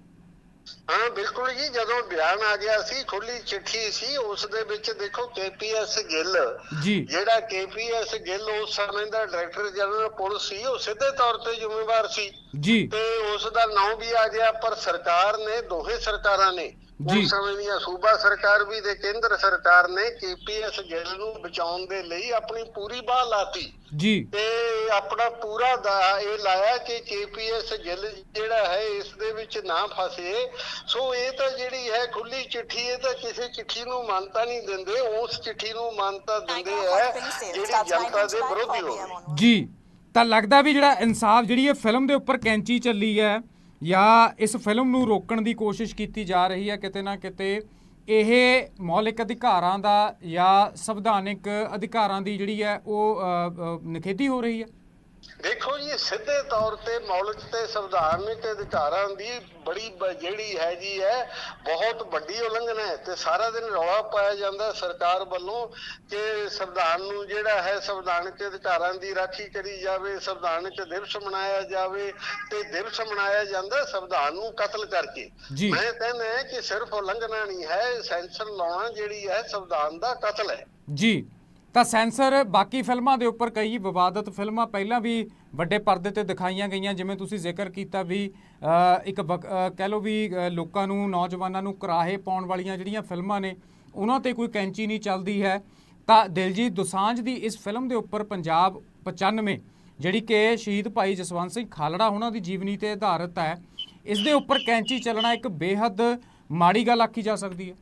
ਹਾਂ ਬਿਲਕੁਲ ਜੀ। ਜਦੋਂ ਬਿਆਨ ਆ ਗਿਆ ਸੀ ਖੁੱਲੀ ਚਿੱਠੀ ਸੀ ਉਸ ਦੇ ਵਿੱਚ ਦੇਖੋ ਕੇਪੀਐਸ ਗਿੱਲ। ਜੀ। ਜਿਹੜਾ ਕੇਪੀਐਸ ਗਿੱਲ ਉਸ ਸਮੇਂ ਦਾ ਡਾਇਰੈਕਟਰ ਜਨਰਲ ਪੁਲਿਸ ਸੀ ਉਹ ਸਿੱਧੇ ਤੌਰ ਤੇ ਜ਼ਿੰਮੇਵਾਰ ਸੀ। ਜੀ। ਤੇ ਉਸ ਦਾ ਨਾਮ ਵੀ ਆ ਗਿਆ ਪਰ ਸਰਕਾਰ ਨੇ ਦੋਹੇ ਸਰਕਾਰਾਂ ਨੇ ਜੀ। ਉਸ ਸਮੇਂ ਦੀਆਂ ਸੂਬਾ ਸਰਕਾਰ ਵੀ ਤੇ ਕੇਂਦਰ ਸਰਕਾਰ ਨੇ ਕੇਪੀਐਸ ਗਿੱਲ ਨੂੰ ਬਚਾਉਣ ਦੇ ਲਈ ਆਪਣੀ ਪੂਰੀ ਬਾਹ ਲਾਤੀ। ਜੀ। ਤੇ ਆਪਣਾ ਪੂਰਾ ਦਾ ਇਹ ਲਾਇਆ ਕਿ ਕੇਪੀਐਸ ਗਿੱਲ ਜਿਹੜਾ ਹੈ ਇਸ ਦੇ ਵਿੱਚ ਨਾ ਫਸੇ। ਸੋ ਇਹ ਤਾਂ ਜਿਹੜੀ ਹੈ ਖੁੱਲੀ ਚਿੱਠੀ ਇਹ ਤਾਂ ਕਿਸੇ ਚਿੱਠੀ ਨੂੰ ਮਾਨਤਾ ਨਹੀਂ ਦਿੰਦੇ। ਉਸ ਚਿੱਠੀ ਨੂੰ ਮਾਨਤਾ ਦਿੰਦੇ ਹੈ ਜਿਹੜੀ ਜਨਤਾ ਦੇ ਵਿਰੋਧੀ ਹੋਵੇ ਜੀ ਤਾਂ ਲੱਗਦਾ ਵੀ ਜਿਹੜਾ ਇਨਸਾਫ ਜਿਹੜੀ ਇਹ ਫਿਲਮ ਦੇ ਉੱਪਰ ਕੈਂਚੀ ਚੱਲੀ ਹੈ ਜਾਂ ਇਸ ਫਿਲਮ ਨੂੰ ਰੋਕਣ ਦੀ ਕੋਸ਼ਿਸ਼ ਕੀਤੀ ਜਾ ਰਹੀ ਹੈ ਕਿਤੇ ਨਾ ਕਿਤੇ ਇਹ ਮੌਲਿਕ ਅਧਿਕਾਰਾਂ ਦਾ ਜਾਂ ਸੰਵਿਧਾਨਿਕ ਅਧਿਕਾਰਾਂ ਦੀ ਜਿਹੜੀ ਹੈ ਉਹ ਅ, ਨਿਖੇਧੀ ਹੋ ਰਹੀ ਹੈ? ਦੇਖੋ ਜੀ ਸਿੱਧੇ ਤੌਰ ਤੇ ਮੌਲਿਕ ਤੇ ਸੰਵਿਧਾਨਿਕ ਅਧਿਕਾਰਾਂ ਦੀ ਬੜੀ ਜਿਹੜੀ ਹੈ ਜੀ ਹੈ ਬਹੁਤ ਵੱਡੀ ਉਲੰਘਣਾ ਹੈ ਤੇ ਸਾਰਾ ਦਿਨ ਰੌਲਾ ਪਾਇਆ ਜਾਂਦਾ ਸਰਕਾਰ ਵੱਲੋਂ ਕਿ ਸੰਵਿਧਾਨ ਨੂੰ ਜਿਹੜਾ ਹੈ ਸੰਵਿਧਾਨਿਕ ਅਧਿਕਾਰਾਂ ਦੀ ਰਾਖੀ ਕਰੀ ਜਾਵੇ ਸੰਵਿਧਾਨਿਕ ਦਿਵਸ ਮਨਾਇਆ ਜਾਵੇ ਤੇ ਦਿਵਸ ਮਨਾਇਆ ਜਾਂਦਾ ਸੰਵਿਧਾਨ ਨੂੰ ਕਤਲ ਕਰਕੇ। ਮੈਂ ਕਹਿੰਦਾ ਕਿ ਸਿਰਫ ਉਲੰਘਣਾ ਨਹੀਂ ਹੈ ਸੈਂਸਰ ਲਾਉਣਾ ਜਿਹੜੀ ਹੈ ਸੰਵਿਧਾਨ ਦਾ ਕਤਲ ਹੈ। ਜੀ। ਤਾਂ ਸੈਂਸਰ ਬਾਕੀ ਫਿਲਮਾਂ ਦੇ ਉੱਪਰ ਕਈ ਵਿਵਾਦਤ ਫਿਲਮਾਂ ਪਹਿਲਾਂ ਵੀ ਵੱਡੇ ਪਰਦੇ ਤੇ ਦਿਖਾਈਆਂ ਗਈਆਂ, ਜਿਵੇਂ ਤੁਸੀਂ ਜ਼ਿਕਰ ਕੀਤਾ ਵੀ ਇੱਕ ਵਕ- ਕਹਿ ਲਓ ਵੀ ਲੋਕਾਂ ਨੂੰ, ਨੌਜਵਾਨਾਂ ਨੂੰ ਕਰਾਹੇ ਪਾਉਣ ਵਾਲੀਆਂ ਜਿਹੜੀਆਂ ਫਿਲਮਾਂ ਨੇ, ਉਹਨਾਂ ਤੇ ਕੋਈ ਕੈਂਚੀ ਨਹੀਂ ਚੱਲਦੀ ਹੈ। ਤਾਂ ਦਿਲਜੀਤ ਦੋਸਾਂਝ ਦੀ ਇਸ ਫਿਲਮ ਦੇ ਉੱਪਰ ਪੰਜਾਬ 95 ਜਿਹੜੀ ਕਿ ਸ਼ਹੀਦ ਭਾਈ ਜਸਵੰਤ ਸਿੰਘ ਖਾਲੜਾ ਉਹਨਾਂ ਦੀ ਜੀਵਨੀ ਤੇ ਆਧਾਰਿਤ ਹੈ, ਇਸ ਦੇ ਉੱਪਰ ਕੈਂਚੀ ਚੱਲਣਾ ਇੱਕ ਬੇਹੱਦ ਮਾੜੀ ਗੱਲ ਆਖੀ ਜਾ ਸਕਦੀ ਹੈ।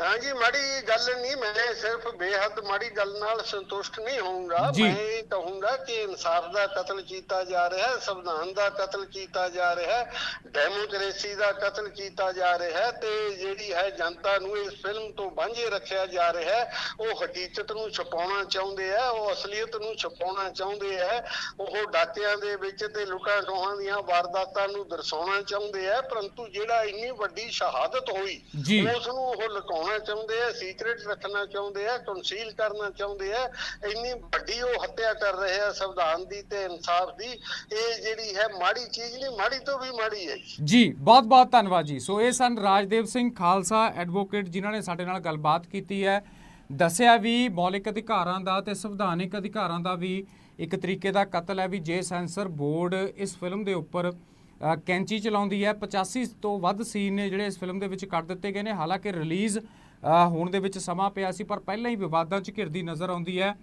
ਹਾਂਜੀ ਮਾੜੀ ਗੱਲ ਨਹੀਂ ਮੈਂ ਸਿਰਫ ਬੇਹੱਦ ਮਾੜੀ ਗੱਲ ਨਾਲ ਸੰਤੁਸ਼ਟ ਨਹੀਂ ਹੋਊਂਗਾ ਜੀ। ਮੈਂ ਕਹੂੰਗਾ ਕਿ ਇਨਸਾਫ ਦਾ ਕਤਲ ਕੀਤਾ ਜਾ ਰਿਹਾ ਹੈ ਸੰਵਿਧਾਨ ਦਾ ਕਤਲ ਕੀਤਾ ਜਾ ਰਿਹਾ ਹੈ ਡੈਮੋਕ੍ਰੇਸੀ ਦਾ ਕਤਲ ਕੀਤਾ ਜਾ ਰਿਹਾ ਹੈ ਤੇ ਜਿਹੜੀ ਹੈ ਜਨਤਾ ਨੂੰ ਇਸ ਫਿਲਮ ਤੋਂ ਵਾਂਝੇ ਰੱਖਿਆ ਜਾ ਰਿਹਾ ਹੈ ਉਹ ਹਕੀਕਤ ਨੂੰ ਛੁਪਾਉਣਾ ਚਾਹੁੰਦੇ ਆ ਉਹ ਅਸਲੀਅਤ ਨੂੰ ਛੁਪਾਉਣਾ ਚਾਹੁੰਦੇ ਆ ਉਹ ਡਾਕਿਆਂ ਦੇ ਵਿੱਚ ਤੇ ਲੁੱਟਾਂ ਖੋਹਾਂ ਦੀਆਂ ਵਾਰਦਾਤਾਂ ਨੂੰ ਦਰਸਾਉਣਾ ਚਾਹੁੰਦੇ ਆ ਪਰੰਤੂ ਜਿਹੜਾ ਇੰਨੀ ਵੱਡੀ ਸ਼ਹਾਦਤ ਹੋਈ ਜੀ। ਉਸ ਨੂੰ ਉਹ ਲੁਕਾਉਣਾ ਚਾਹੁੰਦੇ ਆ ਸੀਕ੍ਰੀਟ ਰੱਖਣਾ ਚਾਹੁੰਦੇ ਆ ਕਨਸੀਲ ਕਰਨਾ ਚਾਹੁੰਦੇ ਆ, ਇੰਨੀ ਵੱਡੀ ਉਹ ਹੱਤਿਆ ਕਰ ਰਹੇ ਆ ਸੰਵਿਧਾਨ ਦੀ ਤੇ ਇਨਸਾਫ ਦੀ, ਇਹ ਜਿਹੜੀ ਹੈ ਮਾੜੀ ਚੀਜ਼ ਨਹੀਂ, ਮਾੜੀ ਤੋਂ ਵੀ ਮਾੜੀ ਹੈ ਜੀ। ਬਹੁਤ ਬਹੁਤ ਧੰਨਵਾਦ ਜੀ ਸੋ ਇਹ ਸਨ ਰਾਜਦੇਵ ਸਿੰਘ ਖਾਲਸਾ ਐਡਵੋਕੇਟ ਜਿਨ੍ਹਾਂ ਨੇ ਸਾਡੇ ਨਾਲ ਗੱਲਬਾਤ ਕੀਤੀ ਹੈ ਦੱਸਿਆ ਵੀ ਮੌਲਿਕ ਅਧਿਕਾਰਾਂ ਦਾ ਤੇ ਸੰਵਿਧਾਨਿਕ ਅਧਿਕਾਰਾਂ ਦਾ ਵੀ ਇੱਕ ਤਰੀਕੇ ਦਾ ਕਤਲ ਹੈ ਵੀ ਜੇ ਸੈਂਸਰ ਬੋਰਡ ਇਸ ਫਿਲਮ ਦੇ ਉੱਪਰ ਕੈਂਚੀ ਚਲਾਉਂਦੀ ਹੈ 85 ਤੋਂ ਵੱਧ ਸੀਨ ਨੇ ਜਿਹੜੇ ਇਸ ਫਿਲਮ ਦੇ ਵਿੱਚ ਕੱਟ ਦਿੱਤੇ ਗਏ ਨੇ ਹਾਲਾਂਕਿ ਰਿਲੀਜ਼ ਹੋਣ ਦੇ ਵਿੱਚ ਸਮਾਂ ਪਿਆ ਸੀ ਪਰ ਪਹਿਲਾਂ ਹੀ ਵਿਵਾਦਾਂ 'ਚ ਘਿਰਦੀ ਨਜ਼ਰ ਆਉਂਦੀ ਹੈ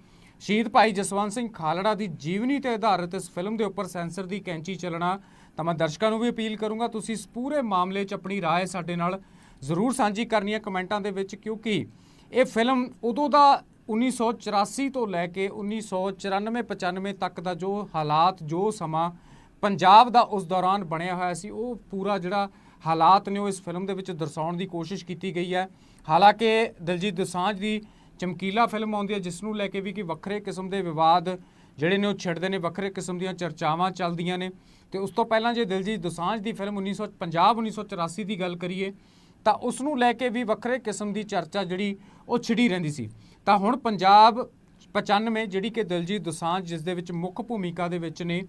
ਸ਼ਹੀਦ ਭਾਈ ਜਸਵੰਤ ਸਿੰਘ ਖਾਲੜਾ ਦੀ ਜੀਵਨੀ ਤੇ ਆਧਾਰਿਤ ਇਸ ਫਿਲਮ ਦੇ ਉੱਪਰ ਸੈਂਸਰ ਦੀ ਕੈਂਚੀ ਚੱਲਣਾ ਤਾਂ ਮੈਂ ਦਰਸ਼ਕਾਂ ਨੂੰ ਵੀ ਅਪੀਲ ਕਰੂੰਗਾ ਤੁਸੀਂ ਇਸ ਪੂਰੇ ਮਾਮਲੇ 'ਚ ਆਪਣੀ رائے ਸਾਡੇ ਨਾਲ ਜ਼ਰੂਰ ਸਾਂਝੀ ਕਰਨੀ ਹੈ ਕਮੈਂਟਾਂ ਦੇ ਵਿੱਚ ਕਿਉਂਕਿ ਇਹ ਫਿਲਮ ਉਦੋਂ ਦਾ 1984 ਤੋਂ ਲੈ ਕੇ 1994-95 ਤੱਕ ਦਾ ਜੋ ਹਾਲਾਤ ਜੋ ਸਮਾਂ ਪੰਜਾਬ ਦਾ ਉਸ ਦੌਰਾਨ ਬਣਿਆ ਹੋਇਆ ਸੀ, ਉਹ ਪੂਰਾ ਜਿਹੜਾ ਹਾਲਾਤ ਨੇ ਉਹ ਇਸ ਫਿਲਮ ਦੇ ਵਿੱਚ ਦਰਸਾਉਣ ਦੀ ਕੋਸ਼ਿਸ਼ ਕੀਤੀ ਗਈ ਹੈ। ਹਾਲਾਂਕਿ ਦਿਲਜੀਤ ਦੋਸਾਂਝ ਦੀ ਚਮਕੀਲਾ ਫਿਲਮ ਆਉਂਦੀ ਹੈ, ਜਿਸ ਨੂੰ ਲੈ ਕੇ ਵੀ ਕਿ ਵੱਖਰੇ ਕਿਸਮ ਦੇ ਵਿਵਾਦ ਜਿਹੜੇ ਨੇ ਉਹ ਛਿੜਦੇ ਨੇ, ਵੱਖਰੇ ਕਿਸਮ ਦੀਆਂ ਚਰਚਾਵਾਂ ਚੱਲਦੀਆਂ ਨੇ। ਤੇ ਉਸ ਤੋਂ ਪਹਿਲਾਂ ਜੇ ਦਿਲਜੀਤ ਦੋਸਾਂਝ ਦੀ ਫਿਲਮ 1950 1984 ਦੀ ਗੱਲ ਕਰੀਏ, ਤਾਂ ਉਸ ਨੂੰ ਲੈ ਕੇ ਵੀ ਵੱਖਰੇ ਕਿਸਮ ਦੀ ਚਰਚਾ ਜਿਹੜੀ ਉਹ ਛਿੜੀ ਰਹਿੰਦੀ ਸੀ। ਤਾਂ ਹੁਣ ਪੰਜਾਬ 95 ਜਿਹੜੀ ਕਿ ਦਿਲਜੀਤ ਦੋਸਾਂਝ, ਜਿਸ ਦੇ ਵਿੱਚ ਮੁੱਖ ਭੂਮਿਕਾ ਦੇ ਵਿੱਚ ਨੇ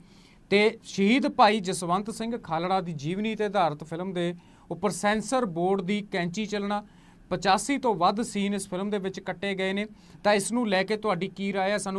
ਤੇ ਸ਼ਹੀਦ ਭਾਈ ਜਸਵੰਤ ਸਿੰਘ ਖਾਲੜਾ ਦੀ ਜੀਵਨੀ ਤੇ ਆਧਾਰਿਤ ਫਿਲਮ ਦੇ ਉੱਪਰ ਸੈਂਸਰ ਬੋਰਡ ਦੀ ਕੈਂਚੀ ਚੱਲਣਾ 85 ਤੋਂ ਵੱਧ ਸੀਨ ਇਸ ਫਿਲਮ ਦੇ ਵਿੱਚ ਕੱਟੇ ਗਏ ਨੇ ਤਾਂ ਇਸ ਨੂੰ ਲੈ ਕੇ ਤੁਹਾਡੀ ਕੀ رائے ਹੈ ਸਾਨੂੰ